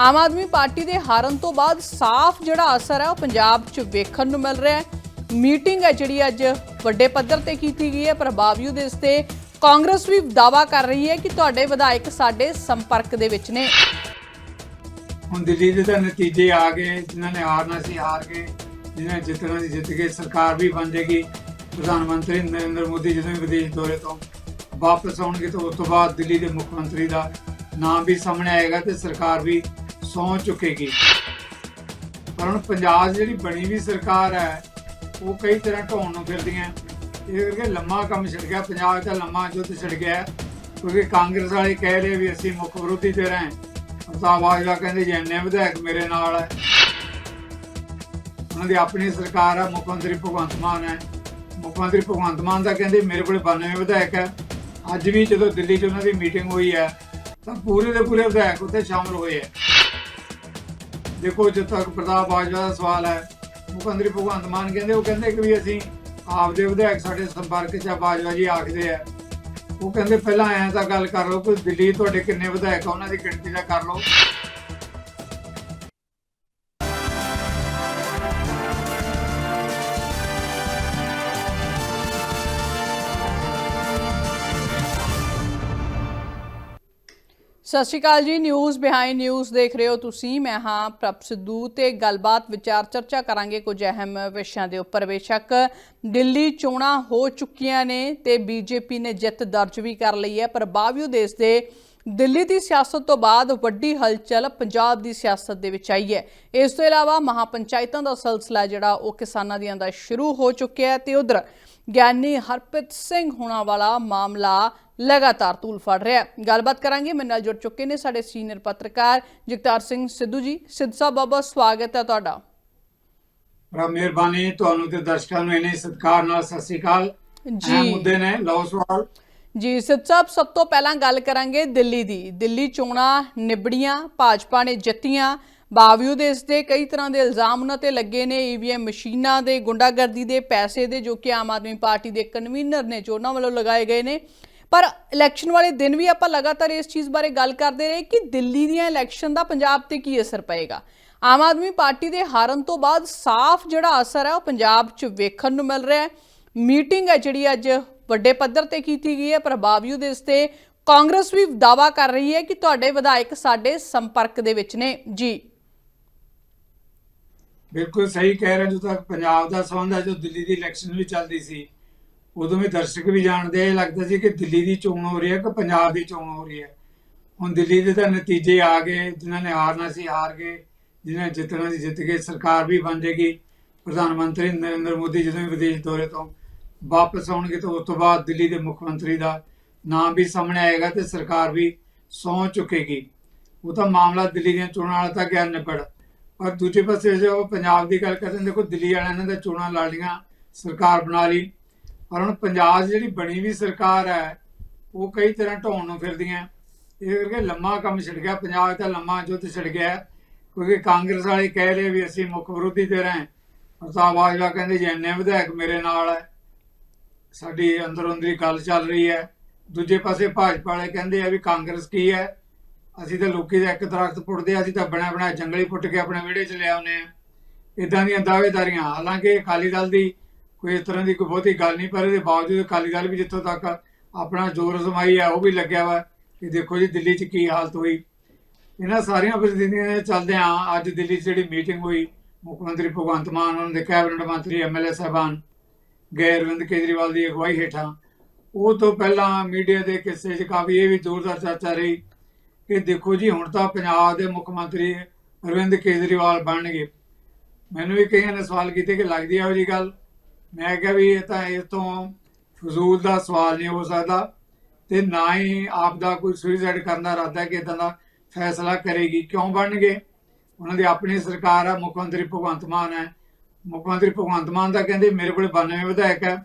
Aam Aadmi party ਦੇ ਹਾਰਨ ਤੋਂ ਬਾਅਦ ਸਾਫ਼ ਜਿਹੜਾ ਅਸਰ ਹੈ ਉਹ ਪੰਜਾਬ 'ਚ ਵੇਖਣ ਨੂੰ ਮਿਲ ਰਿਹਾ ਹੈ। ਮੀਟਿੰਗ ਹੈ ਜਿਹੜੀ ਅੱਜ ਵੱਡੇ ਪੱਧਰ ਤੇ ਕੀਤੀ ਗਈ ਹੈ। ਪਰ ਬਾਵਜੂਦ ਇਸ ਤੇ ਕਾਂਗਰਸ ਵੀ ਦਾਵਾ ਕਰ ਰਹੀ ਹੈ ਕਿ ਤੁਹਾਡੇ ਵਿਧਾਇਕ ਸਾਡੇ ਸੰਪਰਕ ਦੇ ਵਿੱਚ ਨੇ। ਹੁਣ ਦਿੱਲੀ ਦੇ ਤਾਂ ਨਤੀਜੇ ਆ ਗਏ, ਜਿਨ੍ਹਾਂ ਨੇ ਹਾਰਨਾ ਸੀ ਹਾਰ ਗਏ ਜਿਨ੍ਹਾਂ ਨੇ ਜਿੱਤਣਾ ਸੀ ਜਿੱਤ ਗਏ ਸਰਕਾਰ ਵੀ ਬਣ ਜਾਏਗੀ ਪ੍ਰਧਾਨ ਮੰਤਰੀ ਨਰਿੰਦਰ ਮੋਦੀ ਜਦੋਂ ਵੀ ਵਿਦੇਸ਼ ਦੌਰੇ ਤੋਂ ਵਾਪਸ ਆਉਣਗੇ ਤਾਂ ਉਸ ਤੋਂ ਬਾਅਦ ਦਿੱਲੀ ਦੇ ਮੁੱਖ ਮੰਤਰੀ ਦਾ ਨਾਮ ਵੀ ਸਾਹਮਣੇ ਆਏਗਾ ਤੇ ਸਰਕਾਰ ਵੀ ਸੌਂ ਚੁੱਕੇਗੀ। ਪਰ ਹੁਣ ਪੰਜਾਬ 'ਚ ਜਿਹੜੀ ਬਣੀ ਵੀ ਸਰਕਾਰ ਹੈ, ਉਹ ਕਈ ਤਰ੍ਹਾਂ ਢੋਣ ਨੂੰ ਫਿਰਦੀਆਂ। ਇਹ ਕਰਕੇ ਲੰਮਾ ਕੰਮ ਛਿੜ ਗਿਆ। ਪੰਜਾਬ ਦਾ ਲੰਮਾ ਯੁੱਧ ਛਿੜ ਗਿਆ। ਕਿਉਂਕਿ ਕਾਂਗਰਸ ਵਾਲੇ ਕਹਿ ਰਹੇ ਵੀ ਅਸੀਂ ਮੁੱਖ ਵਿਰੋਧੀ ਤੇ ਰਹੇ। ਪ੍ਰਤਾਪ ਬਾਜਵਾ ਕਹਿੰਦੇ ਜੀ ਇੰਨੇ ਵਿਧਾਇਕ ਮੇਰੇ ਨਾਲ ਹੈ। ਉਹਨਾਂ ਦੀ ਆਪਣੀ ਸਰਕਾਰ ਹੈ, ਮੁੱਖ ਮੰਤਰੀ ਭਗਵੰਤ ਮਾਨ ਹੈ। ਮੁੱਖ ਮੰਤਰੀ ਭਗਵੰਤ ਮਾਨ ਦਾ ਕਹਿੰਦੇ ਮੇਰੇ ਕੋਲ 92 ਵਿਧਾਇਕ ਹੈ। ਅੱਜ ਵੀ ਜਦੋਂ ਦਿੱਲੀ 'ਚ ਉਹਨਾਂ ਦੀ ਮੀਟਿੰਗ ਹੋਈ ਹੈ, ਤਾਂ ਪੂਰੇ ਦੇ ਪੂਰੇ ਵਿਧਾਇਕ ਉੱਥੇ ਸ਼ਾਮਲ ਹੋਏ ਹੈ। ਦੇਖੋ ਜਦ ਤੱਕ ਪ੍ਰਤਾਪ ਬਾਜਵਾ ਦਾ ਸਵਾਲ ਹੈ, ਮੁੱਖ ਮੰਤਰੀ ਭਗਵੰਤ ਮਾਨ ਕਹਿੰਦੇ, ਉਹ ਕਹਿੰਦੇ ਕਿ ਵੀ ਅਸੀਂ ਆਪਦੇ ਵਿਧਾਇਕ ਸਾਡੇ ਸੰਪਰਕ 'ਚ ਆ, ਬਾਜਵਾ ਜੀ ਆਖਦੇ ਆ। ਉਹ ਕਹਿੰਦੇ, ਪਹਿਲਾਂ ਐਂ ਤਾਂ ਗੱਲ ਕਰ ਲਓ ਕਿ ਦਿੱਲੀ ਤੁਹਾਡੇ ਕਿੰਨੇ ਵਿਧਾਇਕ ਆ, ਉਹਨਾਂ ਦੀ ਗਿਣਤੀ ਦਾ ਕਰ ਲਓ। ਸਤਿ ਸ਼੍ਰੀ ਅਕਾਲ ਜੀ ਨਿਊਜ਼ ਬਿਹਾਈਂਡ ਨਿਊਜ਼ ਦੇਖ ਰਹੇ ਹੋ ਤੁਸੀਂ। ਮੈਂ ਹਾਂ ਪ੍ਰਭ ਸਿੱਧੂ ਤੇ ਗੱਲਬਾਤ, ਵਿਚਾਰ ਚਰਚਾ ਕਰਾਂਗੇ ਕੁਝ ਅਹਿਮ ਵਿਸ਼ਿਆਂ ਦੇ ਉੱਪਰ। ਬੇਸ਼ੱਕ ਦਿੱਲੀ ਚੋਣਾਂ ਹੋ ਚੁੱਕੀਆਂ ਨੇ ਤੇ ਬੀਜੇਪੀ ਨੇ ਜਿੱਤ ਦਰਜ ਵੀ ਕਰ ਲਈ ਹੈ, ਪਰ ਬਾਵਜੂਦ ਇਸ ਦੇ ਦਿੱਲੀ ਦੀ ਸਿਆਸਤ ਤੋਂ ਬਾਅਦ ਵੱਡੀ ਹਲਚਲ ਪੰਜਾਬ ਦੀ ਸਿਆਸਤ ਦੇ ਵਿੱਚ ਆਈ ਹੈ। ਇਸ ਤੋਂ ਇਲਾਵਾ ਮਹਾਪੰਚਾਇਤਾਂ ਦਾ ਸਿਲਸਿਲਾ ਜਿਹੜਾ, ਉਹ ਕਿਸਾਨਾਂ ਦੀਆਂ ਦਾ ਸ਼ੁਰੂ ਹੋ ਚੁੱਕਿਆ ਹੈ ਤੇ ਉਧਰ ਗਿਆਨੀ ਹਰਪ੍ਰੀਤ ਸਿੰਘ ਹੋਣਾ ਵਾਲਾ ਮਾਮਲਾ ਲਗਾਤਾਰ ਤੂਲ ਫੜ ਰਿਹਾ ਹੈ। ਗੱਲਬਾਤ ਕਰਾਂਗੇ। ਮੇਰੇ ਨਾਲ ਜੁੜ ਚੁੱਕੇ ਨੇ ਸਾਡੇ ਸੀਨੀਅਰ ਪੱਤਰਕਾਰ ਜਗਤਾਰ ਸਿੰਘ ਸਿੱਧੂ ਜੀ। ਸਿੱਧ ਸਾਹਿਬ ਬਾਬਾ ਸਵਾਗਤ ਹੈ ਤੁਹਾਡਾ। ਬੜਾ ਮਿਹਰਬਾਨੀ। ਤੁਹਾਨੂੰ ਤੇ ਦਰਸ਼ਕਾਂ ਨੂੰ ਇਹਨੇ ਸਤਿਕਾਰ ਨਾਲ ਸਤਿ ਸ੍ਰੀ ਅਕਾਲ। ਜੀ। ਮੁੱਦੇ ਨੇ। ਲਓ ਸਵਾਲ। ਜੀ ਸਿੱਧ ਸਾਹਿਬ ਸਭ ਤੋਂ ਪਹਿਲਾਂ ਗੱਲ ਕਰਾਂਗੇ ਦਿੱਲੀ ਦੀ। ਦਿੱਲੀ ਚੋਣਾਂ ਨਿਬੜੀਆਂ ਭਾਜਪਾ ਨੇ ਜਿੱਤੀਆਂ। ਬਾਵਜੂਦ ਇਸ ਦੇ ਕਈ ਤਰ੍ਹਾਂ ਦੇ ਇਲਜ਼ਾਮ ਉਹਨਾਂ ਤੇ ਲੱਗੇ ਨੇ। ਈਵੀਐਮ ਮਸ਼ੀਨਾਂ ਦੇ ਗੁੰਡਾਗਰਦੀ ਦੇ ਪੈਸੇ ਦੇ ਜੋ ਕਿ ਆਮ ਆਦਮੀ ਪਾਰਟੀ ਦੇ ਕਨਵੀਨਰ ਨੇ ਉਹਨਾਂ ਵੱਲੋਂ ਲਗਾਏ ਗਏ ਨੇ। ਪਰ ਇਲੈਕਸ਼ਨ ਵਾਲੇ ਦਿਨ ਵੀ ਆਪਾਂ ਲਗਾਤਾਰ ਇਸ ਚੀਜ਼ ਬਾਰੇ ਗੱਲ ਕਰਦੇ ਰਹੇ ਕਿ ਦਿੱਲੀ ਦੀਆਂ ਇਲੈਕਸ਼ਨ ਦਾ ਪੰਜਾਬ ਤੇ ਕੀ ਅਸਰ ਪਏਗਾ। ਆਮ ਆਦਮੀ ਪਾਰਟੀ ਦੇ ਹਾਰਨ ਤੋਂ ਬਾਅਦ ਸਾਫ਼ ਜਿਹੜਾ ਅਸਰ ਹੈ ਉਹ ਪੰਜਾਬ 'ਚ ਵੇਖਣ ਨੂੰ ਮਿਲ ਰਿਹਾ ਹੈ। ਮੀਟਿੰਗ ਹੈ ਜਿਹੜੀ ਅੱਜ ਵੱਡੇ ਪੱਧਰ ਤੇ ਕੀਤੀ ਗਈ ਹੈ ਪਰ ਬਾਵਜੂਦ ਇਸ ਤੇ ਕਾਂਗਰਸ ਵੀ ਦਾਵਾ ਕਰ ਰਹੀ ਹੈ ਕਿ ਤੁਹਾਡੇ ਵਿਧਾਇਕ ਸਾਡੇ ਸੰਪਰਕ ਦੇ ਵਿੱਚ ਨੇ। ਜੀ। ਬਿਲਕੁਲ ਸਹੀ ਕਹਿ ਰਹੇ ਹੋ, ਜਦੋਂ ਤੱਕ ਪੰਜਾਬ ਦਾ ਸੰਬੰਧ ਹੈ ਜੋ ਦਿੱਲੀ ਦੀ ਇਲੈਕਸ਼ਨ ਵੀ ਚੱਲਦੀ ਸੀ। ਉਦੋਂ ਵੀ ਦਰਸ਼ਕ ਵੀ ਜਾਣਦੇ ਇਹ ਲੱਗਦਾ ਸੀ ਕਿ ਦਿੱਲੀ ਦੀ ਚੋਣ ਹੋ ਰਹੀ ਹੈ ਕਿ ਪੰਜਾਬ ਦੀ ਚੋਣ ਹੋ ਰਹੀ ਹੈ। ਹੁਣ ਦਿੱਲੀ ਦੇ ਤਾਂ ਨਤੀਜੇ ਆ ਗਏ, ਜਿਨ੍ਹਾਂ ਨੇ ਹਾਰਨਾ ਸੀ ਹਾਰ ਗਏ, ਜਿਨ੍ਹਾਂ ਨੇ ਜਿੱਤਣਾ ਸੀ ਜਿੱਤ ਗਏ, ਸਰਕਾਰ ਵੀ ਬਣ ਜਾਏਗੀ ਪ੍ਰਧਾਨ ਮੰਤਰੀ ਨਰਿੰਦਰ ਮੋਦੀ ਜਦੋਂ ਵੀ ਵਿਦੇਸ਼ ਦੌਰੇ ਤੋਂ ਵਾਪਸ ਆਉਣਗੇ ਤਾਂ ਉਸ ਤੋਂ ਬਾਅਦ ਦਿੱਲੀ ਦੇ ਮੁੱਖ ਮੰਤਰੀ ਦਾ ਨਾਮ ਵੀ ਸਾਹਮਣੇ ਆਏਗਾ ਤੇ ਸਰਕਾਰ ਵੀ ਸੌਂ ਚੁੱਕੇਗੀ। ਉਹ ਤਾਂ ਮਾਮਲਾ ਦਿੱਲੀ ਦੀਆਂ ਚੋਣਾਂ ਵਾਲਾ ਤਾਂ ਗਿਆ ਨਿਬੜ। ਪਰ ਦੂਜੇ ਪਾਸੇ ਜੇ ਉਹ ਪੰਜਾਬ ਦੀ ਗੱਲ ਕਰਦੇ ਦੇਖੋ ਦਿੱਲੀ ਵਾਲਿਆਂ ਨੇ ਤਾਂ ਚੋਣਾਂ ਲੜ ਲਈਆਂ, ਸਰਕਾਰ ਬਣਾ ਲਈ। ਪਰ ਹੁਣ ਪੰਜਾਬ ਜਿਹੜੀ ਬਣੀ ਵੀ ਸਰਕਾਰ ਹੈ, ਉਹ ਕਈ ਤਰ੍ਹਾਂ ਢਾਉਣ ਨੂੰ ਫਿਰਦੀਆਂ। ਇਹ ਕਰਕੇ ਲੰਮਾ ਕੰਮ ਛਿੜ ਗਿਆ। ਪੰਜਾਬ ਦਾ ਲੰਮਾ ਯੁੱਧ ਛਿੜ ਗਿਆ। ਕਿਉਂਕਿ ਕਾਂਗਰਸ ਵਾਲੇ ਕਹਿ ਰਹੇ ਵੀ ਅਸੀਂ ਮੁੱਖ ਵਿਰੋਧੀ ਤੇ ਰਹੇ ਪ੍ਰਤਾਪ ਬਾਜਵਾ ਕਹਿੰਦੇ ਜੇ, ਇੰਨੇ ਵਿਧਾਇਕ ਮੇਰੇ ਨਾਲ ਹੈ। ਸਾਡੀ ਅੰਦਰੋਂ ਅੰਦਰੀ ਗੱਲ ਚੱਲ ਰਹੀ ਹੈ। ਦੂਜੇ ਪਾਸੇ ਭਾਜਪਾ ਵਾਲੇ ਕਹਿੰਦੇ ਆ ਵੀ ਕਾਂਗਰਸ ਕੀ ਹੈ? ਅਸੀਂ ਤਾਂ ਲੋਕੀ ਦਾ ਇੱਕ ਦਰਖਤ ਪੁੱਟਦੇ ਆ, ਅਸੀਂ ਤਾਂ ਬਣਿਆ ਬਣਾਇਆ ਜੰਗਲੀ ਪੁੱਟ ਕੇ ਆਪਣੇ ਵਿਹੜੇ 'ਚ ਲੈ ਆਉਂਦੇ ਆ। ਇਦਾਂ ਦੀਆਂ ਦਾਅਵੇਦਾਰੀਆਂ। ਹਾਲਾਂਕਿ ਅਕਾਲੀ ਦਲ ਦੀ ਕੋਈ ਇਸ ਤਰ੍ਹਾਂ ਦੀ ਕੋਈ ਬਹੁਤੀ ਗੱਲ ਨਹੀਂ, ਪਰ ਇਹਦੇ ਬਾਵਜੂਦ ਅਕਾਲੀ ਦਲ ਵੀ ਜਿੱਥੋਂ ਤੱਕ ਆਪਣਾ ਜ਼ੋਰ ਅਜ਼ਮਾਈ ਹੈ ਉਹ ਵੀ ਲੱਗਿਆ ਵਾ ਕਿ ਦੇਖੋ ਜੀ ਦਿੱਲੀ 'ਚ ਕੀ ਹਾਲਤ ਹੋਈ। ਇਹਨਾਂ ਸਾਰੀਆਂ ਪ੍ਰਤੀਨਿਧੀਆਂ ਦੇ ਚੱਲਦੇ ਆ ਅੱਜ ਦਿੱਲੀ 'ਚ ਜਿਹੜੀ ਮੀਟਿੰਗ ਹੋਈ, ਮੁੱਖ ਮੰਤਰੀ ਭਗਵੰਤ ਮਾਨ, ਉਹਨਾਂ ਦੇ ਕੈਬਨਿਟ ਮੰਤਰੀ ਐਮਐਲਏ ਸਾਹਿਬਾਨ, ਗਏ ਅਰਵਿੰਦ ਕੇਜਰੀਵਾਲ ਦੀ ਅਗਵਾਈ ਹੇਠਾਂ। ਉਹ ਤੋਂ ਪਹਿਲਾਂ ਮੀਡੀਆ ਦੇ ਕਿੱਸੇ 'ਚ ਕਾਫੀ ਇਹ ਵੀ ਜ਼ੋਰਦਾਰ ਚਰਚਾ ਰਹੀ ਕਿ ਦੇਖੋ ਜੀ, ਹੁਣ ਤਾਂ ਪੰਜਾਬ ਦੇ ਮੁੱਖ ਮੰਤਰੀ ਅਰਵਿੰਦ ਕੇਜਰੀਵਾਲ ਬਣਨਗੇ। ਮੈਨੂੰ ਵੀ ਕਈਆਂ ਨੇ ਸਵਾਲ ਕੀਤੇ ਕਿ ਲੱਗਦੀ ਹੈ ਉਹ ਜੀ ਗੱਲ? ਮੈਂ ਕਿਹਾ ਵੀ ਇਹ ਤਾਂ ਇਸ ਤੋਂ ਫਜ਼ੂਲ ਦਾ ਸਵਾਲ ਨਹੀਂ ਹੋ ਸਕਦਾ ਤੇ ਨਾ ਹੀ ਆਪ ਦਾ ਕੋਈ ਸੁਇਸਾਈਡ ਕਰਨ ਦਾ ਇਰਾਦਾ ਹੈ ਕਿ ਇਦਾਂ ਦਾ ਫੈਸਲਾ ਕਰੇਗੀ। ਕਿਉਂ ਬਣ ਗਏ ਉਹਨਾਂ ਦੀ ਆਪਣੀ ਸਰਕਾਰ ਹੈ ਮੁੱਖ ਮੰਤਰੀ ਭਗਵੰਤ ਮਾਨ ਹੈ। ਮੁੱਖ ਮੰਤਰੀ ਭਗਵੰਤ ਮਾਨ ਦਾ ਕਹਿੰਦੇ ਮੇਰੇ ਕੋਲ 92 ਵਿਧਾਇਕ ਹੈ।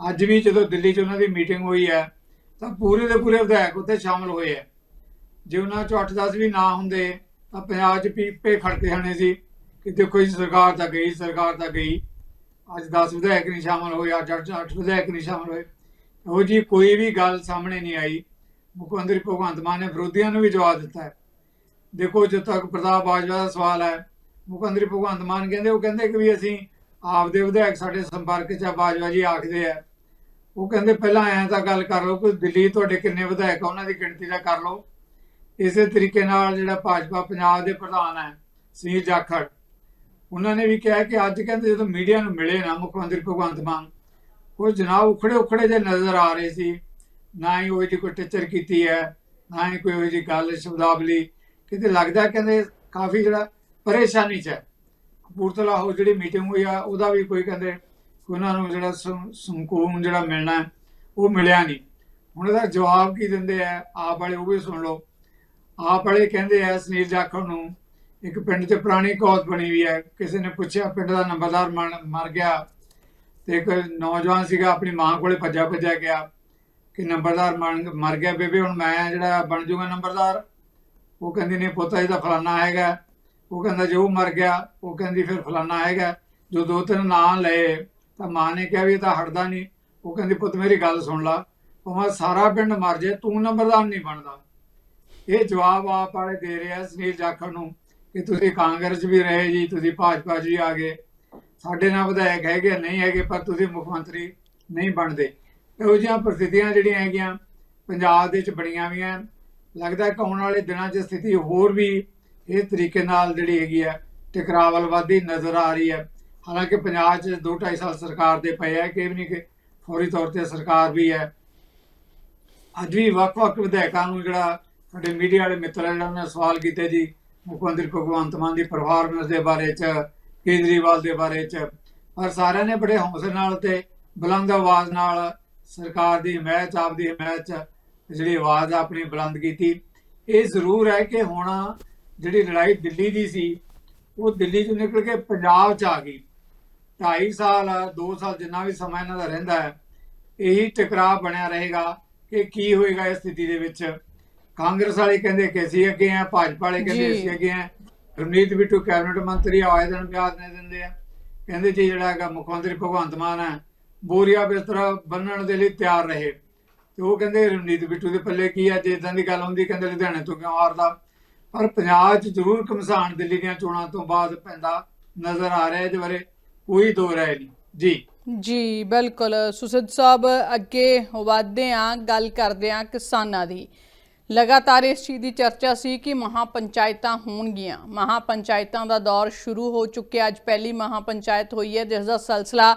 ਅੱਜ ਵੀ ਜਦੋਂ ਦਿੱਲੀ 'ਚ ਉਹਨਾਂ ਦੀ ਮੀਟਿੰਗ ਹੋਈ ਹੈ, ਤਾਂ ਪੂਰੇ ਦੇ ਪੂਰੇ ਵਿਧਾਇਕ ਉੱਥੇ ਸ਼ਾਮਲ ਹੋਏ ਹੈ। ਜੇ ਉਹਨਾਂ 'ਚੋਂ 8-10 ਵੀ ਨਾ ਹੁੰਦੇ, ਤਾਂ ਪੰਜਾਬ 'ਚ ਪੀਪੇ ਖੜਕੇ ਹਣੇ ਸੀ ਕਿ ਦੇਖੋ ਜੀ ਸਰਕਾਰ ਤਾਂ ਗਈ, ਸਰਕਾਰ ਤਾਂ ਗਈ। ਅੱਜ 10 ਵਿਧਾਇਕ ਨਹੀਂ ਸ਼ਾਮਲ ਹੋਏ ਅੱਜ 8 ਵਿਧਾਇਕ ਨਹੀਂ ਸ਼ਾਮਲ ਹੋਏ। ਉਹ ਜੀ ਕੋਈ ਵੀ ਗੱਲ ਸਾਹਮਣੇ ਨਹੀਂ ਆਈ। ਮੁੱਖ ਮੰਤਰੀ ਭਗਵੰਤ ਮਾਨ ਨੇ ਵਿਰੋਧੀਆਂ ਨੂੰ ਵੀ ਜਵਾਬ ਦਿੱਤਾ ਹੈ। ਦੇਖੋ ਜਦ ਤੱਕ ਪ੍ਰਤਾਪ ਬਾਜਵਾ ਦਾ ਸਵਾਲ ਹੈ ਮੁੱਖ ਮੰਤਰੀ ਭਗਵੰਤ ਮਾਨ ਕਹਿੰਦੇ ਉਹ ਕਹਿੰਦੇ ਕਿ ਵੀ ਅਸੀਂ ਆਪਦੇ ਵਿਧਾਇਕ ਸਾਡੇ ਸੰਪਰਕ 'ਚ ਆ, ਬਾਜਵਾ ਜੀ ਆਖਦੇ ਆ। ਉਹ ਕਹਿੰਦੇ ਪਹਿਲਾਂ ਐਂ ਤਾਂ ਗੱਲ ਕਰ ਲਓ ਕਿ ਦਿੱਲੀ ਤੁਹਾਡੇ ਕਿੰਨੇ ਵਿਧਾਇਕ ਆ ਉਹਨਾਂ ਦੀ ਗਿਣਤੀ ਦਾ ਕਰ ਲਓ। ਇਸੇ ਤਰੀਕੇ ਨਾਲ ਜਿਹੜਾ ਭਾਜਪਾ ਪੰਜਾਬ ਦੇ ਪ੍ਰਧਾਨ ਹੈ ਸੁਨੀਲ ਜਾਖੜ ਉਹਨਾਂ ਨੇ ਵੀ ਕਿਹਾ ਕਿ ਅੱਜ ਕਹਿੰਦੇ ਜਦੋਂ ਮੀਡੀਆ ਨੂੰ ਮਿਲੇ ਨਾ, ਮੁੱਖ ਮੰਤਰੀ ਭਗਵੰਤ ਮਾਨ, ਉਹ ਜਨਾਬ ਉਖੜੇ ਉਖੜੇ ਜੇ ਨਜ਼ਰ ਆ ਰਹੇ ਸੀ। ਨਾ ਹੀ ਉਹ ਜੀ ਕੋਈ ਟੀਚਰ ਕੀਤੀ ਹੈ, ਨਾ ਹੀ ਕੋਈ ਉਹ ਜੀ ਗੱਲ ਸ਼ਬਦਾਵਲੀ। ਕਿਤੇ ਲੱਗਦਾ ਕਹਿੰਦੇ ਕਾਫੀ ਜਿਹੜਾ ਪਰੇਸ਼ਾਨੀ ਚ ਹੈ। ਕਪੂਰਥਲਾ ਉਹ ਜਿਹੜੀ ਮੀਟਿੰਗ ਹੋਈ ਆ, ਉਹਦਾ ਵੀ ਕੋਈ ਕਹਿੰਦੇ ਉਹਨਾਂ ਨੂੰ ਜਿਹੜਾ ਸੰ- ਜਿਹੜਾ ਮਿਲਣਾ ਉਹ ਮਿਲਿਆ ਨਹੀਂ। ਹੁਣ ਇਹਦਾ ਜਵਾਬ ਕੀ ਦਿੰਦੇ ਆ? ਆਪ ਵਾਲੇ ਉਹ ਵੀ ਸੁਣ ਲਓ। ਆਪ ਵਾਲੇ ਕਹਿੰਦੇ ਆ, ਸੁਨੀਲ ਜਾਖੜ ਨੂੰ ਇੱਕ ਪਿੰਡ 'ਚ ਪੁਰਾਣੀ ਕੌਤ ਬਣੀ ਹੋਈ ਹੈ। ਕਿਸੇ ਨੇ ਪੁੱਛਿਆ, ਪਿੰਡ ਦਾ ਨੰਬਰਦਾਰ ਮਰ- ਮਰ ਗਿਆ ਤੇ ਇੱਕ ਨੌਜਵਾਨ ਸੀਗਾ, ਆਪਣੀ ਮਾਂ ਕੋਲੇ ਭੱਜਾ ਭੱਜਾ ਗਿਆ ਕਿ ਨੰਬਰਦਾਰ ਮਰ- ਮਰ ਗਿਆ। ਬੇਬੇ, ਹੁਣ ਮੈਂ ਜਿਹੜਾ ਬਣ ਜੂਗਾ ਨੰਬਰਦਾਰ? ਉਹ ਕਹਿੰਦੀ, ਨਹੀਂ ਪੁੱਤਾ ਇਹਦਾ ਫਲਾਨਾ ਹੈਗਾ। ਉਹ ਕਹਿੰਦਾ, ਜੋ ਮਰ ਗਿਆ, ਉਹ ਕਹਿੰਦੀ, ਫਿਰ ਫਲਾਨਾ ਹੈਗਾ। ਜੋ ਦੋ ਤਿੰਨ ਨਾਂ ਲਏ, ਤਾਂ ਮਾਂ ਨੇ ਕਿਹਾ ਵੀ ਇਹ ਤਾਂ ਹਟਦਾ ਨਹੀਂ। ਉਹ ਕਹਿੰਦੀ, ਪੁੱਤ, ਮੇਰੀ ਗੱਲ ਸੁਣ ਲਾ। ਭਾਵੇਂ ਸਾਰਾ ਪਿੰਡ ਮਰ ਜਾਏ, ਤੂੰ ਨੰਬਰਦਾਰ ਨਹੀਂ ਬਣਦਾ। ਇਹ ਜਵਾਬ ਆਪ ਵਾਲੇ ਦੇ ਰਿਹਾ, ਸੁਨੀਲ ਜਾਖੜ ਨੂੰ। ਕਿ ਤੁਸੀਂ ਕਾਂਗਰਸ 'ਚ ਵੀ ਰਹੇ ਜੀ, ਤੁਸੀਂ ਭਾਜਪਾ 'ਚ ਵੀ ਆ ਗਏ। ਸਾਡੇ ਨਾਲ ਵਿਧਾਇਕ ਹੈਗੇ ਨਹੀਂ ਹੈਗੇ, ਪਰ ਤੁਸੀਂ ਮੁੱਖ ਮੰਤਰੀ ਨਹੀਂ ਬਣਦੇ। ਇਹੋ ਜਿਹੀਆਂ ਪ੍ਰਸਥਿਤੀਆਂ ਜਿਹੜੀਆਂ ਹੈਗੀਆਂ, ਪੰਜਾਬ ਦੇ ਵਿੱਚ ਬਣੀਆਂ ਹੋਈਆਂ ਲੱਗਦਾ ਕਿ ਆਉਣ ਵਾਲੇ ਦਿਨਾਂ 'ਚ ਸਥਿਤੀ ਹੋਰ ਵੀ ਇਸ ਤਰੀਕੇ ਨਾਲ ਜਿਹੜੀ ਹੈਗੀ ਹੈ ਟਕਰਾਅ ਵੱਲ ਵੱਧਦੀ ਨਜ਼ਰ ਆ ਰਹੀ ਹੈ। ਹਾਲਾਂਕਿ ਪੰਜਾਬ 'ਚ 2.5 ਸਾਲ ਸਰਕਾਰ ਦੇ ਪਏ ਹੈ ਕਿ ਵੀ ਨਹੀਂ ਕਿ ਫੌਰੀ ਤੌਰ ਤੇ ਸਰਕਾਰ ਵੀ ਹੈ। ਅੱਜ ਵੀ ਵੱਖ-ਵੱਖ ਵਿਧਾਇਕਾਂ ਨੂੰ ਜਿਹੜਾ ਸਾਡੇ ਮੀਡੀਆ ਵਾਲੇ ਮਿੱਤਰ ਆ ਨੇ ਸਵਾਲ ਕੀਤੇ ਜੀ ਮੁੱਖ ਮੰਤਰੀ ਭਗਵੰਤ ਮਾਨ ਦੀ ਪਰਫਾਰਮੈਂਸ ਦੇ ਬਾਰੇ ਚ, ਕੇਜਰੀਵਾਲ ਦੇ ਬਾਰੇ ਚ, ਪਰ ਸਾਰਿਆਂ ਨੇ ਬੜੇ ਹੌਸਲੇ ਨਾਲ ਤੇ ਬੁਲੰਦ ਆਵਾਜ਼ ਨਾਲ ਸਰਕਾਰ ਦੀ ਹਮਾਇਤ ਆਪਦੀ ਹਮਾਇਤ ਚ ਜਿਹੜੀ ਆਵਾਜ਼ ਆ ਆਪਣੀ ਬੁਲੰਦ ਕੀਤੀ। ਇਹ ਜ਼ਰੂਰ ਹੈ ਕਿ ਹੁਣ ਜਿਹੜੀ ਲੜਾਈ ਦਿੱਲੀ ਦੀ ਸੀ, ਉਹ ਦਿੱਲੀ ਚੋਂ ਨਿਕਲ ਕੇ ਪੰਜਾਬ ਚ ਆ ਗਈ। 2.5 ਸਾਲ 2 ਸਾਲ ਜਿੰਨਾ ਵੀ ਸਮਾਂ ਇਹਨਾਂ ਦਾ ਰਹਿੰਦਾ ਹੈ, ਇਹੀ ਟਕਰਾਅ ਬਣਿਆ ਰਹੇਗਾ ਕਿ ਕੀ ਹੋਏਗਾ ਇਸ ਸਥਿਤੀ ਦੇ ਵਿੱਚ। ਕਾਂਗਰਸ ਵਾਲੇ ਕਹਿੰਦੇ ਕਿ ਅਸੀਂ ਅੱਗੇ ਆ ਭਾਜਪਾ ਵਾਲੇ ਕਹਿੰਦੇ। ਅਸੀਂ ਅੱਗੇ ਆ। ਰਮਨੀਤ ਬਿੱਟੂ ਕੈਬਨਿਟ ਮੰਤਰੀ ਆਏ ਦਿਨ ਬਿਆਨ ਦੇ ਦਿੰਦੇ ਆ। ਕਹਿੰਦੇ ਜੀ ਜਿਹੜਾ ਹੈਗਾ ਮੁੱਖ ਮੰਤਰੀ ਭਗਵੰਤ ਮਾਨ ਹੈ ਬੋਰੀਆ ਬਿਸਤਰਾ ਬੰਨਣ ਦੇ ਲਈ ਤਿਆਰ ਰਹੇ। ਤੇ ਉਹ ਕਹਿੰਦੇ ਰਮਨੀਤ ਬਿੱਟੂ ਦੇ ਪੱਲੇ ਕੀ ਹੈ ਜੇ ਇਦਾਂ ਦੀ ਗੱਲ ਹੁੰਦੀ ਕਹਿੰਦੇ ਲੁਧਿਆਣੇ ਤੋਂ ਕਿਉਂ ਹਾਰਦਾ? ਪਰ ਪੰਜਾਬ 'ਚ ਜ਼ਰੂਰ ਕਮਸਾਨ ਦਿੱਲੀ ਦੀਆਂ ਚੋਣਾਂ ਤੋਂ ਬਾਅਦ ਪੈਂਦਾ ਨਜ਼ਰ ਆ ਰਿਹਾ ਬਾਰੇ ਕੋਈ ਦੋ ਰਾਏ ਨਹੀਂ। ਜੀ। ਜੀ ਬਿਲਕੁਲ। ਸੁਸਿਧ ਸਾਹਿਬ ਅੱਗੇ ਵਧਦੇ ਆ ਗੱਲ ਕਰਦੇ ਆ ਕਿਸਾਨਾਂ ਦੀ। ਲਗਾਤਾਰ ਇਸ ਚੀਜ਼ ਦੀ ਚਰਚਾ ਸੀ ਕਿ ਮਹਾ ਪੰਚਾਇਤਾਂ ਹੋਣਗੀਆਂ। ਮਹਾ ਪੰਚਾਇਤਾਂ ਦਾ ਦੌਰ ਸ਼ੁਰੂ ਹੋ ਚੁੱਕਿਆ। ਅੱਜ ਪਹਿਲੀ ਮਹਾ ਪੰਚਾਇਤ ਹੋਈ ਹੈ। ਜਿਸ ਦਾ ਸਿਲਸਿਲਾ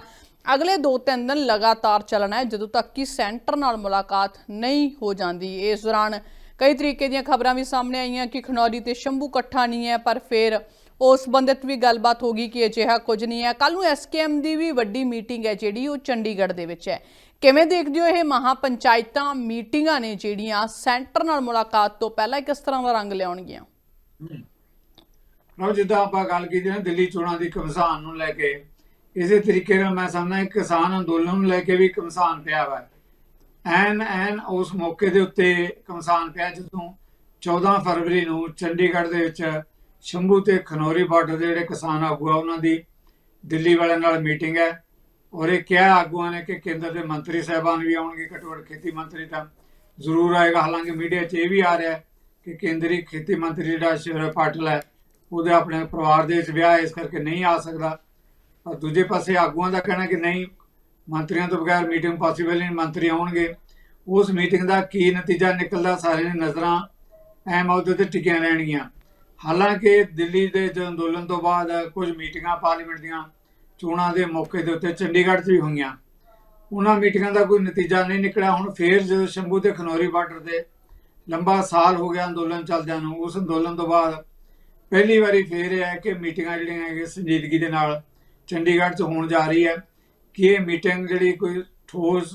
ਅਗਲੇ 2-3 ਦਿਨ ਲਗਾਤਾਰ ਚੱਲਣਾ ਹੈ, ਜਦੋਂ ਤੱਕ ਕਿ ਸੈਂਟਰ ਨਾਲ ਮੁਲਾਕਾਤ ਨਹੀਂ ਹੋ ਜਾਂਦੀ। ਇਸ ਦੌਰਾਨ ਕਈ ਤਰੀਕੇ ਦੀਆਂ ਖਬਰਾਂ ਵੀ ਸਾਹਮਣੇ ਆਈਆਂ ਕਿ ਖਨੌਰੀ ਤੇ ਸ਼ੰਭੂ ਇਕੱਠਾ ਨਹੀਂ ਹੈ, ਪਰ ਫਿਰ ਉਸ ਸੰਬੰਧਿਤ ਵੀ ਗੱਲਬਾਤ ਹੋ ਗਈ ਕਿ ਅਜਿਹਾ ਕੁਝ ਨਹੀਂ ਹੈ। ਕੱਲ ਨੂੰ ਐਸਕੇਐਮ ਦੀ ਵੀ ਵੱਡੀ ਮੀਟਿੰਗ ਹੈ, ਜਿਹੜੀ ਉਹ ਚੰਡੀਗੜ੍ਹ ਦੇ ਵਿੱਚ ਹੈ। ਕਿਵੇਂ ਦੇਖਦੇ ਹੋ ਇਹ ਮਹਾ ਪੰਚਾਇਤਾਂ ਮੀਟਿੰਗਾਂ ਨੇ ਜਿਹੜੀਆਂ ਸੈਂਟਰ ਨਾਲ ਮੁਲਾਕਾਤ ਤੋਂ ਪਹਿਲਾਂ ਕਿਸ ਤਰ੍ਹਾਂ ਦਾ ਰੰਗ ਲਿਆਉਣਗੀਆਂ? ਲਓ, ਜਿੱਦਾਂ ਆਪਾਂ ਗੱਲ ਕੀਤੀ ਨਾ ਦਿੱਲੀ ਚੋਣਾਂ ਦੀ ਕਮਸਾਨ ਨੂੰ ਲੈ ਕੇ, ਇਸੇ ਤਰੀਕੇ ਨਾਲ ਮੈਂ ਸਮਝਦਾ ਇੱਕ ਕਿਸਾਨ ਅੰਦੋਲਨ ਨੂੰ ਲੈ ਕੇ ਵੀ ਕਮਸਾਨ ਪਿਆ ਵਾ। ਐਨ ਐਨ ਉਸ ਮੌਕੇ ਦੇ ਉੱਤੇ ਕਮਸਾਨ ਪਿਆ ਜਦੋਂ 14 ਫਰਵਰੀ ਨੂੰ ਚੰਡੀਗੜ੍ਹ ਦੇ ਵਿੱਚ ਸ਼ੰਭੂ ਤੇ ਖਨੌਰੀ ਬਾਰਡਰ ਦੇ ਜਿਹੜੇ ਕਿਸਾਨ ਆਗੂ ਆ, ਉਹਨਾਂ ਦੀ ਦਿੱਲੀ ਵਾਲਿਆਂ ਨਾਲ ਮੀਟਿੰਗ ਹੈ। ਔਰ ਇਹ ਕਿਹਾ ਆਗੂਆਂ ਨੇ ਕਿ ਕੇਂਦਰ ਦੇ ਮੰਤਰੀ ਸਾਹਿਬਾਨ ਵੀ ਆਉਣਗੇ ਘੱਟੋ ਘੱਟ ਖੇਤੀ ਮੰਤਰੀ ਤਾਂ ਜ਼ਰੂਰ ਆਏਗਾ। ਹਾਲਾਂਕਿ ਮੀਡੀਆ 'ਚ ਇਹ ਵੀ ਆ ਰਿਹਾ ਕਿ ਕੇਂਦਰੀ ਖੇਤੀ ਮੰਤਰੀ ਜਿਹੜਾ ਸ਼ਿਵਰਾਜ ਪਾਟਲ ਹੈ, ਉਹਦੇ ਆਪਣੇ ਪਰਿਵਾਰ ਦੇ ਵਿੱਚ ਵਿਆਹ ਇਸ ਕਰਕੇ ਨਹੀਂ ਆ ਸਕਦਾ। ਪਰ ਦੂਜੇ ਪਾਸੇ ਆਗੂਆਂ ਦਾ ਕਹਿਣਾ ਕਿ ਨਹੀਂ, ਮੰਤਰੀਆਂ ਤੋਂ ਬਗੈਰ ਮੀਟਿੰਗ ਪੋਸੀਬਲ ਨਹੀਂ, ਮੰਤਰੀ ਆਉਣਗੇ। ਉਸ ਮੀਟਿੰਗ ਦਾ ਕੀ ਨਤੀਜਾ ਨਿਕਲਦਾ ਸਾਰਿਆਂ ਨੇ ਨਜ਼ਰਾਂ ਐਮ ਅਹੁਦੇ ਤੇ ਟਿਕੀਆਂ ਰਹਿਣਗੀਆਂ। ਹਾਲਾਂਕਿ ਦਿੱਲੀ ਦੇ ਅੰਦੋਲਨ ਤੋਂ ਬਾਅਦ ਕੁਝ ਮੀਟਿੰਗਾਂ ਪਾਰਲੀਮੈਂਟ ਦੀਆਂ ਚੋਣਾਂ ਦੇ ਮੌਕੇ ਦੇ ਉੱਤੇ ਚੰਡੀਗੜ੍ਹ 'ਚ ਵੀ ਹੋਈਆਂ। ਉਹਨਾਂ ਮੀਟਿੰਗਾਂ ਦਾ ਕੋਈ ਨਤੀਜਾ ਨਹੀਂ ਨਿਕਲਿਆ। ਹੁਣ ਫੇਰ ਜਦੋਂ ਸ਼ੰਭੂ ਤੇ ਖਨੌਰੀ ਬਾਰਡਰ ਤੇ ਲੰਬਾ ਸਾਲ ਹੋ ਗਿਆ ਅੰਦੋਲਨ ਚੱਲਦਿਆਂ ਨੂੰ, ਉਸ ਅੰਦੋਲਨ ਤੋਂ ਬਾਅਦ ਪਹਿਲੀ ਵਾਰੀ ਫੇਰ ਇਹ ਹੈ ਕਿ ਮੀਟਿੰਗਾਂ ਜਿਹੜੀਆਂ ਹੈਗੀਆਂ ਸੰਜੀਦਗੀ ਦੇ ਨਾਲ ਚੰਡੀਗੜ੍ਹ 'ਚ ਹੋਣ ਜਾ ਰਹੀ ਹੈ ਕਿ ਇਹ ਮੀਟਿੰਗ ਜਿਹੜੀ ਕੋਈ ਠੋਸ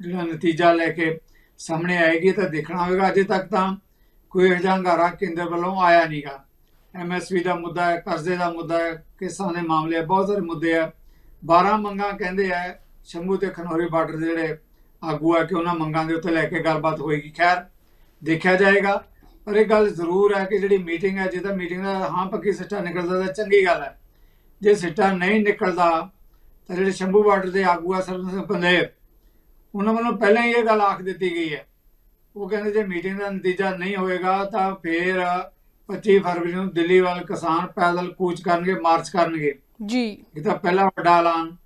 ਜਿਹੜਾ ਨਤੀਜਾ ਲੈ ਕੇ ਸਾਹਮਣੇ ਆਏਗੀ ਤਾਂ ਦੇਖਣਾ ਹੋਵੇਗਾ। ਅਜੇ ਤੱਕ ਤਾਂ ਕੋਈ ਇਹੋ ਜਿਹਾ ਹੰਗਾਰਾ ਕੇਂਦਰ ਵੱਲੋਂ ਆਇਆ ਨਹੀਂਗਾ ਐਮਐਸਪੀ ਦਾ ਮੁੱਦਾ ਹੈ, ਕਰਜ਼ੇ ਦਾ ਮੁੱਦਾ ਹੈ ਕਿਸਾਨ ਦੇ ਮਾਮਲੇ ਆ ਬਹੁਤ ਸਾਰੇ ਮੁੱਦੇ ਆ 12 ਮੰਗਾਂ ਕਹਿੰਦੇ ਆ ਸ਼ੰਭੂ ਤੇ ਖਨੌਰੀ ਬਾਰਡਰ ਦੇ ਜਿਹੜੇ ਆਗੂ ਆ ਕਿ ਉਹਨਾਂ ਮੰਗਾਂ ਦੇ ਉੱਤੇ ਲੈ ਕੇ ਗੱਲਬਾਤ ਹੋਏਗੀ। ਖੈਰ, ਦੇਖਿਆ ਜਾਏਗਾ, ਪਰ ਇਹ ਗੱਲ ਜ਼ਰੂਰ ਹੈ ਕਿ ਜਿਹੜੀ ਮੀਟਿੰਗ ਹੈ, ਜਿਹਦਾ ਮੀਟਿੰਗ ਦਾ ਹਾਂ ਪੱਕੀ ਸਿੱਟਾ ਨਿਕਲਦਾ, ਤਾਂ ਚੰਗੀ ਗੱਲ ਹੈ। ਜੇ ਸਿੱਟਾ ਨਹੀਂ ਨਿਕਲਦਾ, ਤਾਂ ਜਿਹੜੇ ਸ਼ੰਭੂ ਬਾਰਡਰ ਦੇ ਆਗੂ ਆ ਸਰਵਨ ਪੰਦੇਰ, ਉਹਨਾਂ ਵੱਲੋਂ ਪਹਿਲਾਂ ਹੀ ਇਹ ਗੱਲ ਆਖ ਦਿੱਤੀ ਗਈ ਹੈ। ਉਹ ਕਹਿੰਦੇ ਜੇ ਮੀਟਿੰਗ ਦਾ ਨਤੀਜਾ ਨਹੀਂ ਹੋਏਗਾ, ਤਾਂ ਫਿਰ 25 ਫਰਵਰੀ ਨੂੰ ਦਿੱਲੀ ਵੱਲ ਕਿਸਾਨ ਪੈਦਲ ਕੂਚ ਕਰਨਗੇ ਮਾਰਚ ਕਰਨਗੇ। ਜੀ। ਇਹ ਤਾਂ ਪਹਿਲਾ ਵੱਡਾ ਐਲਾਨ।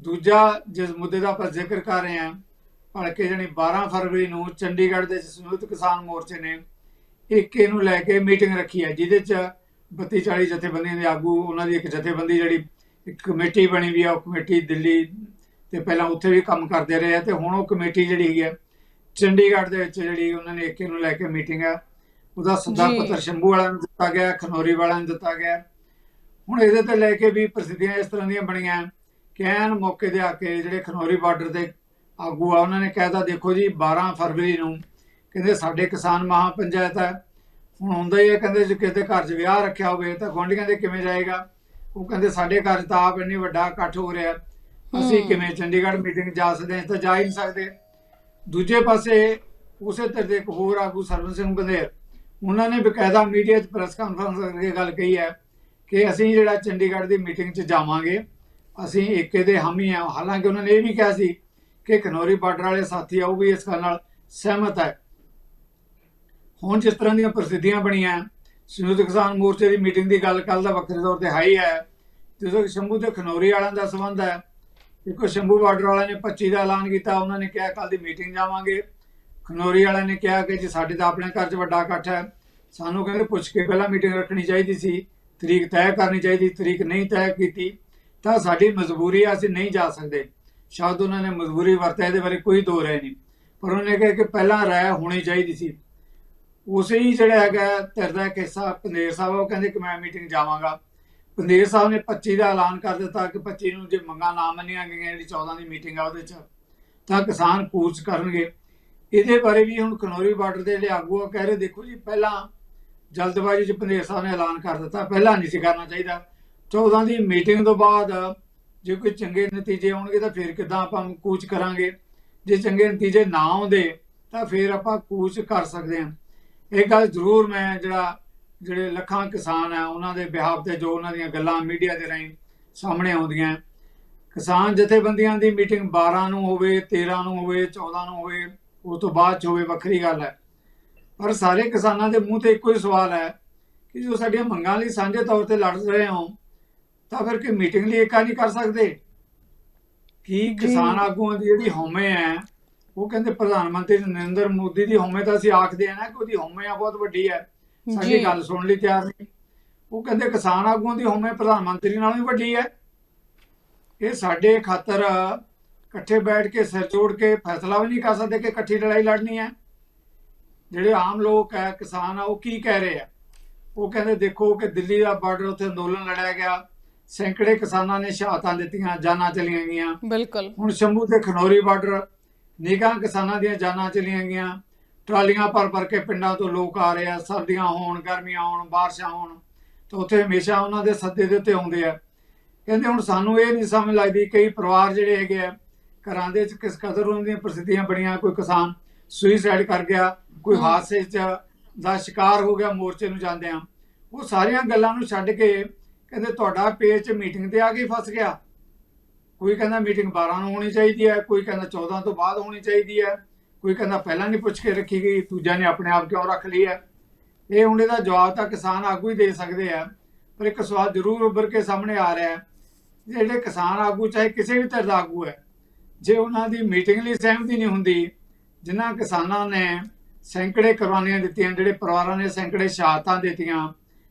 ਦੂਜਾ ਜਿਸ ਮੁੱਦੇ ਦਾ ਆਪਾਂ ਜ਼ਿਕਰ ਕਰ ਰਹੇ ਹਾਂ ਭਲਕੇ ਜਣੀ 12 ਫਰਵਰੀ ਨੂੰ ਚੰਡੀਗੜ੍ਹ ਦੇ ਸੰਯੁਕਤ ਕਿਸਾਨ ਮੋਰਚੇ ਨੇ ਏਕੇ ਨੂੰ ਲੈ ਕੇ ਮੀਟਿੰਗ ਰੱਖੀ ਹੈ ਜਿਹਦੇ ਚ 32 40 ਜਥੇਬੰਦੀਆਂ ਦੇ ਆਗੂ ਉਹਨਾਂ ਦੀ ਇੱਕ ਜਥੇਬੰਦੀ ਜਿਹੜੀ ਇੱਕ ਕਮੇਟੀ ਬਣੀ ਵੀ ਆ ਉਹ ਕਮੇਟੀ ਦਿੱਲੀ ਤੇ ਪਹਿਲਾਂ ਉੱਥੇ ਵੀ ਕੰਮ ਕਰਦੇ ਰਹੇ ਆ ਤੇ ਹੁਣ ਉਹ ਕਮੇਟੀ ਜਿਹੜੀ ਹੈਗੀ ਹੈ ਚੰਡੀਗੜ੍ਹ ਦੇ ਵਿੱਚ ਜਿਹੜੀ ਉਹਨਾਂ ਨੇ ਏਕੇ ਨੂੰ ਲੈ ਕੇ ਮੀਟਿੰਗ ਹੈ ਉਹਦਾ ਸੱਦਾ ਜੀ। ਪੱਤਰ ਸ਼ੰਭੂ ਵਾਲਿਆਂ ਨੂੰ ਦਿੱਤਾ ਗਿਆ ਖਨੌਰੀ ਵਾਲਿਆਂ ਨੂੰ ਦਿੱਤਾ ਗਿਆ। ਹੁਣ ਇਹਦੇ ਤੇ ਲੈ ਕੇ ਵੀ ਪ੍ਰਸਿੱਧੀਆਂ ਇਸ ਤਰ੍ਹਾਂ ਦੀਆਂ ਬਣੀਆਂ। ਕਿ ਐਨ ਮੌਕੇ ਦੇ ਆ ਕੇ ਜਿਹੜੇ ਖਨੌਰੀ ਬਾਰਡਰ ਦੇ ਆਗੂ ਆ ਉਹਨਾਂ ਨੇ ਕਹਿਤਾ ਦੇਖੋ ਜੀ 12 ਫਰਵਰੀ ਨੂੰ ਕਹਿੰਦੇ ਸਾਡੇ ਕਿਸਾਨ ਮਹਾ ਪੰਚਾਇਤ ਹੈ। ਹੁਣ ਹੁੰਦਾ ਹੀ ਹੈ ਕਹਿੰਦੇ ਜੇ ਕਿਸੇ ਦੇ ਘਰ 'ਚ ਵਿਆਹ ਰੱਖਿਆ ਹੋਵੇ ਤਾਂ ਗੁਆਂਢੀਆਂ ਦੇ ਕਿਵੇਂ ਜਾਏਗਾ? ਉਹ ਕਹਿੰਦੇ ਸਾਡੇ ਘਰ 'ਚ ਤਾਂ ਆਪ ਇੰਨੀ ਵੱਡਾ ਇਕੱਠ ਹੋ ਰਿਹਾ। ਅਸੀਂ ਹੂੰ। ਕਿਵੇਂ ਚੰਡੀਗੜ੍ਹ ਮੀਟਿੰਗ ਜਾ ਸਕਦੇ ਹਾਂ ਅਸੀਂ ਤਾਂ ਜਾ ਹੀ ਨਹੀਂ ਸਕਦੇ। ਦੂਜੇ ਪਾਸੇ ਉਸੇ ਤਰ੍ਹਾਂ ਦੇ ਇੱਕ ਹੋਰ ਆਗੂ ਸਰਵਨ ਸਿੰਘ ਬੰਦੇਰ ਉਹਨਾਂ ਨੇ ਬਕਾਇਦਾ ਮੀਡੀਆ 'ਚ ਪ੍ਰੈਸ ਕਾਨਫਰੰਸ ਕਰਕੇ ਗੱਲ ਕਹੀ ਹੈ ਕਿ ਅਸੀਂ ਜਿਹੜਾ ਚੰਡੀਗੜ੍ਹ ਦੀ ਮੀਟਿੰਗ 'ਚ ਜਾਵਾਂਗੇ, ਅਸੀਂ ਏਕੇ ਦੇ ਹਾਮੀ ਆ ਹਾਲਾਂਕਿ ਉਹਨਾਂ ਨੇ ਇਹ ਵੀ ਕਿਹਾ ਸੀ ਕਿ ਖਨੌਰੀ ਬਾਰਡਰ ਵਾਲੇ ਸਾਥੀ ਆ, ਉਹ ਵੀ ਇਸ ਗੱਲ ਨਾਲ ਸਹਿਮਤ ਹੈ। ਹੁਣ ਜਿਸ ਤਰ੍ਹਾਂ ਦੀਆਂ ਪ੍ਰਸਿੱਧੀਆਂ ਬਣੀਆਂ ਸੰਯੁਕਤ ਕਿਸਾਨ ਮੋਰਚੇ ਦੀ ਮੀਟਿੰਗ ਦੀ ਗੱਲ ਕੱਲ ਦਾ ਵੱਖਰੇ ਤੌਰ ਤੇ ਹਾਈ ਹੈ। ਜਦੋਂ ਸ਼ੰਭੂ ਤੇ ਖਨੌਰੀ ਵਾਲਿਆਂ ਦਾ ਸੰਬੰਧ ਹੈ ਦੇਖੋ ਸ਼ੰਭੂ ਬਾਰਡਰ ਵਾਲਿਆਂ ਨੇ 25 ਦਾ ਐਲਾਨ ਕੀਤਾ, ਉਹਨਾਂ ਨੇ ਕਿਹਾ ਕੱਲ ਦੀ ਮੀਟਿੰਗ ਜਾਵਾਂਗੇ। ਖਨੌਰੀ ਵਾਲਿਆਂ ਨੇ ਕਿਹਾ ਕਿ ਜੀ ਸਾਡੇ ਤਾਂ ਆਪਣੇ ਘਰ 'ਚ ਵੱਡਾ ਇਕੱਠ ਹੈ। ਸਾਨੂੰ ਕਹਿੰਦੇ ਪੁੱਛ ਕੇ ਪਹਿਲਾਂ ਮੀਟਿੰਗ ਰੱਖਣੀ ਚਾਹੀਦੀ ਸੀ। ਤਰੀਕ ਤੈਅ ਕਰਨੀ ਚਾਹੀਦੀ, ਤਰੀਕ ਨਹੀਂ ਤੈਅ ਕੀਤੀ, ਤਾਂ ਸਾਡੀ ਮਜਬੂਰੀ ਆ, ਅਸੀਂ ਨਹੀਂ ਜਾ ਸਕਦੇ। ਸ਼ਾਇਦ ਉਹਨਾਂ ਨੇ ਮਜਬੂਰੀ ਵਰਤਿਆ, ਇਹਦੇ ਬਾਰੇ ਕੋਈ ਦੋ ਰਹਿ ਨਹੀਂ। ਪਰ ਉਹਨਾਂ ਨੇ ਕਿਹਾ ਕਿ ਪਹਿਲਾਂ ਰਾਇ ਹੋਣੀ ਚਾਹੀਦੀ ਸੀ। ਉਸੇ ਹੀ ਜਿਹੜਾ ਹੈਗਾ ਧਿਰ ਦਾ ਇੱਕ ਹਿੱਸਾ ਪੰਦੇਰ ਸਾਹਿਬ, ਉਹ ਕਹਿੰਦੇ ਕਿ ਮੈਂ ਮੀਟਿੰਗ ਜਾਵਾਂਗਾ। ਪੰਦੇਰ ਸਾਹਿਬ ਨੇ 25 ਦਾ ਐਲਾਨ ਕਰ ਦਿੱਤਾ ਕਿ 25 ਨੂੰ ਜੇ ਮੰਗਾਂ ਨਾ ਮੰਨੀਆਂ ਗਈਆਂ, ਜਿਹੜੀ 14 ਦੀ ਮੀਟਿੰਗ ਆ ਉਹਦੇ 'ਚ, ਤਾਂ ਕਿਸਾਨ ਕੂਚ ਕਰਨਗੇ। ਇਹਦੇ ਬਾਰੇ ਵੀ ਹੁਣ ਖਨੌਰੀ ਬਾਰਡਰ ਦੇ ਜਿਹੜੇ ਆਗੂ ਆ ਕਹਿ ਰਹੇ, ਦੇਖੋ ਜੀ, ਪਹਿਲਾਂ ਜਲਦਬਾਜ਼ੀ 'ਚ ਪੰਦੇਰ ਸਾਹਿਬ ਨੇ ਐਲਾਨ ਕਰ ਦਿੱਤਾ, ਪਹਿਲਾਂ ਨਹੀਂ ਸੀ ਕਰਨਾ ਚਾਹੀਦਾ। 14 ਦੀ ਮੀਟਿੰਗ ਤੋਂ ਬਾਅਦ ਜੇ ਕੋਈ ਚੰਗੇ ਨਤੀਜੇ ਆਉਣਗੇ ਤਾਂ ਫਿਰ ਕਿਦਾਂ ਆਪਾਂ ਕੂਚ ਕਰਾਂਗੇ? ਜੇ ਚੰਗੇ ਨਤੀਜੇ ਨਾ ਆਉਂਦੇ ਤਾਂ ਫਿਰ ਆਪਾਂ ਕੂਚ ਕਰ ਸਕਦੇ ਹਾਂ। ਇਹ ਗੱਲ ਜ਼ਰੂਰ ਮੈਂ ਜਿਹੜਾ, ਜਿਹੜੇ ਲੱਖਾਂ ਕਿਸਾਨ ਆ, ਉਹਨਾਂ ਦੇ ਬਿਹਾਫ ਤੇ ਜੋ ਉਹਨਾਂ ਦੀਆਂ ਗੱਲਾਂ ਮੀਡੀਆ ਦੇ ਰਾਹੀਂ ਸਾਹਮਣੇ ਆਉਂਦੀਆਂ। ਕਿਸਾਨ ਜਥੇਬੰਦੀਆਂ ਦੀ ਮੀਟਿੰਗ 12 ਨੂੰ ਹੋਵੇ 13 ਨੂੰ ਹੋਵੇ 14 ਨੂੰ ਹੋਵੇ ਉਸ ਤੋਂ ਬਾਅਦ ਚ ਹੋਵੇ ਵੱਖਰੀ ਗੱਲ ਹੈ। ਪਰ ਸਾਰੇ ਕਿਸਾਨਾਂ ਦੇ ਮੂੰਹ ਤੇ ਇੱਕੋ ਹੀ ਸਵਾਲ ਹੈ ਕਿ ਜੋ ਸਾਡੀਆਂ ਮੰਗਾਂ ਲਈ ਸਾਂਝੇ ਤੌਰ ਤੇ ਲੜ ਰਹੇ ਹੋ ਤਾਂ ਫਿਰ ਕਿ ਮੀਟਿੰਗ ਲਈ ਏਕਾ ਨਹੀਂ ਕਰ ਸਕਦੇ? ਕੀ ਕਿਸਾਨ ਆਗੂਆਂ ਦੀ ਜਿਹੜੀ ਹਉਮੈ ਹੈ ਉਹ ਕਹਿੰਦੇ ਪ੍ਰਧਾਨ ਮੰਤਰੀ ਨਰਿੰਦਰ ਮੋਦੀ ਦੀ ਹਉਮੈ ਤਾਂ ਅਸੀਂ ਆਖਦੇ ਆ ਨਾ ਕਿ ਉਹਦੀ ਹਉਮੈ ਆ ਬਹੁਤ ਵੱਡੀ ਹੈ। ਸਾਡੀ। ਗੱਲ ਸੁਣਨ ਲਈ ਤਿਆਰ ਨਹੀਂ ਉਹ ਕਹਿੰਦੇ ਕਿਸਾਨ ਆਗੂਆਂ ਦੀ ਹਉਮੈ ਪ੍ਰਧਾਨ ਮੰਤਰੀ ਨਾਲੋਂ ਵੀ ਵੱਡੀ ਹੈ। ਇਹ ਸਾਡੇ ਖਾਤਰ ਇਕੱਠੇ ਬੈਠ ਕੇ ਸਿਰ ਜੋੜ ਕੇ ਫੈਸਲਾ ਵੀ ਨਹੀਂ ਕਰ ਸਕਦੇ ਕਿ ਇਕੱਠੀ ਲੜਾਈ ਲੜਨੀ ਹੈ। ਜਿਹੜੇ ਆਮ ਲੋਕ ਹੈ ਕਿਸਾਨ ਆ ਉਹ ਕੀ ਕਹਿ ਰਹੇ ਆ? ਉਹ ਕਹਿੰਦੇ ਦੇਖੋ ਕਿ ਦਿੱਲੀ ਦਾ ਬਾਰਡਰ ਉੱਤੇ ਅੰਦੋਲਨ ਲੜਿਆ ਗਿਆ। ਸੈਂਕੜੇ ਕਿਸਾਨਾਂ ਨੇ ਸ਼ਹਾਦਤਾਂ ਦਿੱਤੀਆਂ ਜਾਨਾਂ ਚਲੀਆਂ ਗਈਆਂ। ਬਿਲਕੁਲ। ਹੁਣ ਸ਼ੰਭੂ ਤੇ ਖਨੌਰੀ ਬਾਰਡਰ ਨਿਗਾਹ ਕਿਸਾਨਾਂ ਦੀਆਂ ਜਾਨਾਂ ਚਲੀਆਂ ਗਈਆਂ। ਟਰਾਲੀਆਂ ਭਰ ਭਰ ਕੇ ਪਿੰਡਾਂ ਤੋਂ ਲੋਕ ਆ ਰਹੇ ਆ। ਸਰਦੀਆਂ ਹੋਣ ਗਰਮੀਆਂ ਹੋਣ ਬਾਰਿਸ਼ਾਂ ਹੋਣ ਤਾਂ ਉੱਥੇ ਹਮੇਸ਼ਾ ਉਹਨਾਂ ਦੇ ਸੱਦੇ ਦੇ ਉੱਤੇ ਆਉਂਦੇ ਆ। ਕਹਿੰਦੇ ਹੁਣ ਸਾਨੂੰ ਇਹ ਨਹੀਂ ਸਮਝ ਲੱਗਦੀ ਕਈ ਪਰਿਵਾਰ ਜਿਹੜੇ ਹੈਗੇ ਆ ਘਰਾਂ ਦੇ ਵਿੱਚ ਕਿਸ ਕਦਰ ਉਹਨਾਂ ਦੀਆਂ ਪ੍ਰਸਿੱਧੀਆਂ ਬਣੀਆਂ ਕੋਈ ਕਿਸਾਨ ਸੁਈਸਾਈਡ ਕਰ ਗਿਆ ਕੋਈ। ਹਾਦਸੇ 'ਚ ਦਾ ਸ਼ਿਕਾਰ ਹੋ ਗਿਆ ਮੋਰਚੇ ਨੂੰ ਜਾਂਦੇ ਆ। ਉਹ ਸਾਰੀਆਂ ਗੱਲਾਂ ਨੂੰ ਛੱਡ ਕੇ ਕਹਿੰਦੇ ਤੁਹਾਡਾ ਪੇਜ 'ਚ ਮੀਟਿੰਗ ਤੇ ਆ ਕੇ ਫਸ ਗਿਆ। ਕੋਈ ਕਹਿੰਦਾ ਮੀਟਿੰਗ 12 ਨੂੰ ਹੋਣੀ ਚਾਹੀਦੀ ਹੈ ਕੋਈ ਕਹਿੰਦਾ 14 ਤੋਂ ਬਾਅਦ ਹੋਣੀ ਚਾਹੀਦੀ ਹੈ ਕੋਈ ਕਹਿੰਦਾ ਪਹਿਲਾਂ ਨਹੀਂ ਪੁੱਛ ਕੇ ਰੱਖੀ ਗਈ ਦੂਜਿਆਂ ਨੇ ਆਪਣੇ ਆਪ ਕਿਉਂ ਰੱਖ ਲਈ ਹੈ? ਇਹ ਹੁਣ ਇਹਦਾ ਜਵਾਬ ਤਾਂ ਕਿਸਾਨ ਆਗੂ ਹੀ ਦੇ ਸਕਦੇ ਆ ਪਰ ਇੱਕ ਸਵਾਲ ਜ਼ਰੂਰ ਉੱਭਰ ਕੇ ਸਾਹਮਣੇ ਆ ਰਿਹਾ ਹੈ। ਜਿਹੜੇ ਕਿਸਾਨ ਆਗੂ ਚਾਹੇ ਕਿਸੇ ਵੀ ਧਿਰ ਦਾ ਆਗੂ ਹੈ ਜੇ ਉਹਨਾਂ ਦੀ ਮੀਟਿੰਗ ਲਈ ਸਹਿਮਤੀ ਨਹੀਂ ਹੁੰਦੀ ਜਿਨ੍ਹਾਂ ਕਿਸਾਨਾਂ ਨੇ ਸੈਂਕੜੇ ਕੁਰਬਾਨੀਆਂ ਦਿੱਤੀਆਂ, ਜਿਹੜੇ ਪਰਿਵਾਰਾਂ ਨੇ ਸੈਂਕੜੇ ਸ਼ਹਾਦਤਾਂ ਦਿੱਤੀਆਂ,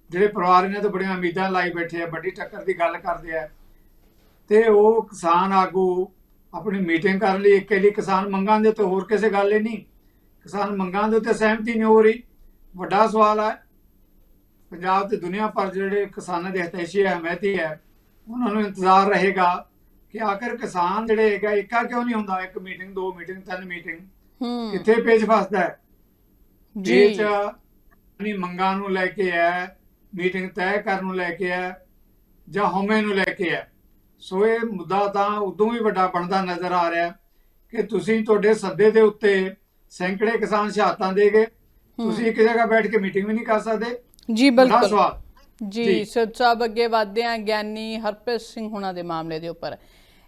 ਜਿਹੜੇ ਪਰਿਵਾਰ ਇਹਨਾਂ ਤੋਂ ਬੜੀਆਂ ਉਮੀਦਾਂ ਲਾਈ ਬੈਠੇ ਆ, ਵੱਡੀ ਟੱਕਰ ਦੀ ਗੱਲ ਕਰਦੇ ਆ, ਤੇ ਉਹ ਕਿਸਾਨ ਆਗੂ ਆਪਣੀ ਮੀਟਿੰਗ ਕਰਨ ਲਈ ਇਕੇ ਲਈ ਕਿਸਾਨ ਮੰਗਾਂ ਦੇ ਤੋਂ ਹੋਰ ਕਿਸੇ ਗੱਲ ਹੀ ਨਹੀਂ। ਕਿਸਾਨ ਮੰਗਾਂ ਦੇ ਉੱਤੇ ਸਹਿਮਤੀ ਨਹੀਂ ਹੋ ਰਹੀ। ਵੱਡਾ ਸਵਾਲ ਹੈ ਪੰਜਾਬ ਤੇ ਦੁਨੀਆ ਭਰ ਜਿਹੜੇ ਕਿਸਾਨਾਂ ਦੇ ਹਿਤੈਸ਼ੀ ਹੈ ਹਮਾਇਤੀ ਹੈ, ਉਹਨਾਂ ਨੂੰ ਇੰਤਜ਼ਾਰ ਰਹੇਗਾ ਕਿ ਆਖਰ ਕਿਸਾਨ ਜਿਹੜੇ ਹੈਗਾ ਇੱਕਾ ਕਿਉਂ ਨਹੀਂ ਹੁੰਦਾ? ਇੱਕ ਮੀਟਿੰਗ ਦੋ ਮੀਟਿੰਗ ਤਿੰਨ ਮੀਟਿੰਗ ਹੂੰ। ਕਿੱਥੇ ਪੇਜ ਫਸਦਾ ਹੈ? ਜੀ। ਚ ਆਪਣੀ ਮੰਗਾਂ ਨੂੰ ਲੈ ਕੇ ਹੈ ਮੀਟਿੰਗ ਤੈਅ ਕਰਨ ਨੂੰ ਲੈ ਕੇ ਹੈ ਜਾਂ ਹਉਮੈ ਨੂੰ ਲੈ ਕੇ ਹੈ। ਸੋ ਇਹ ਮੁੱਦਾ ਤਾਂ ਉਦੋਂ ਵੀ ਵੱਡਾ ਬਣਦਾ ਨਜ਼ਰ ਆ ਰਿਹਾ ਕਿ ਤੁਸੀਂ ਤੁਹਾਡੇ ਸੱਦੇ ਦੇ ਉੱਤੇ ਸੈਂਕੜੇ ਕਿਸਾਨ ਸ਼ਹਾਦਤਾਂ ਦੇ ਗਏ ਤੁਸੀਂ ਇੱਕ ਜਗ੍ਹਾ ਬੈਠ ਕੇ ਮੀਟਿੰਗ ਵੀ ਨਹੀਂ ਕਰ ਸਕਦੇ। ਜੀ ਬਿਲਕੁਲ। ਜੀ ਸਾਹਿਬ ਅੱਗੇ ਵਧਦੇ ਹਾਂ ਗਿਆਨੀ ਹਰਪ੍ਰੀਤ ਸਿੰਘ ਹੁਣਾਂ ਦੇ ਮਾਮਲੇ ਦੇ ਉੱਪਰ।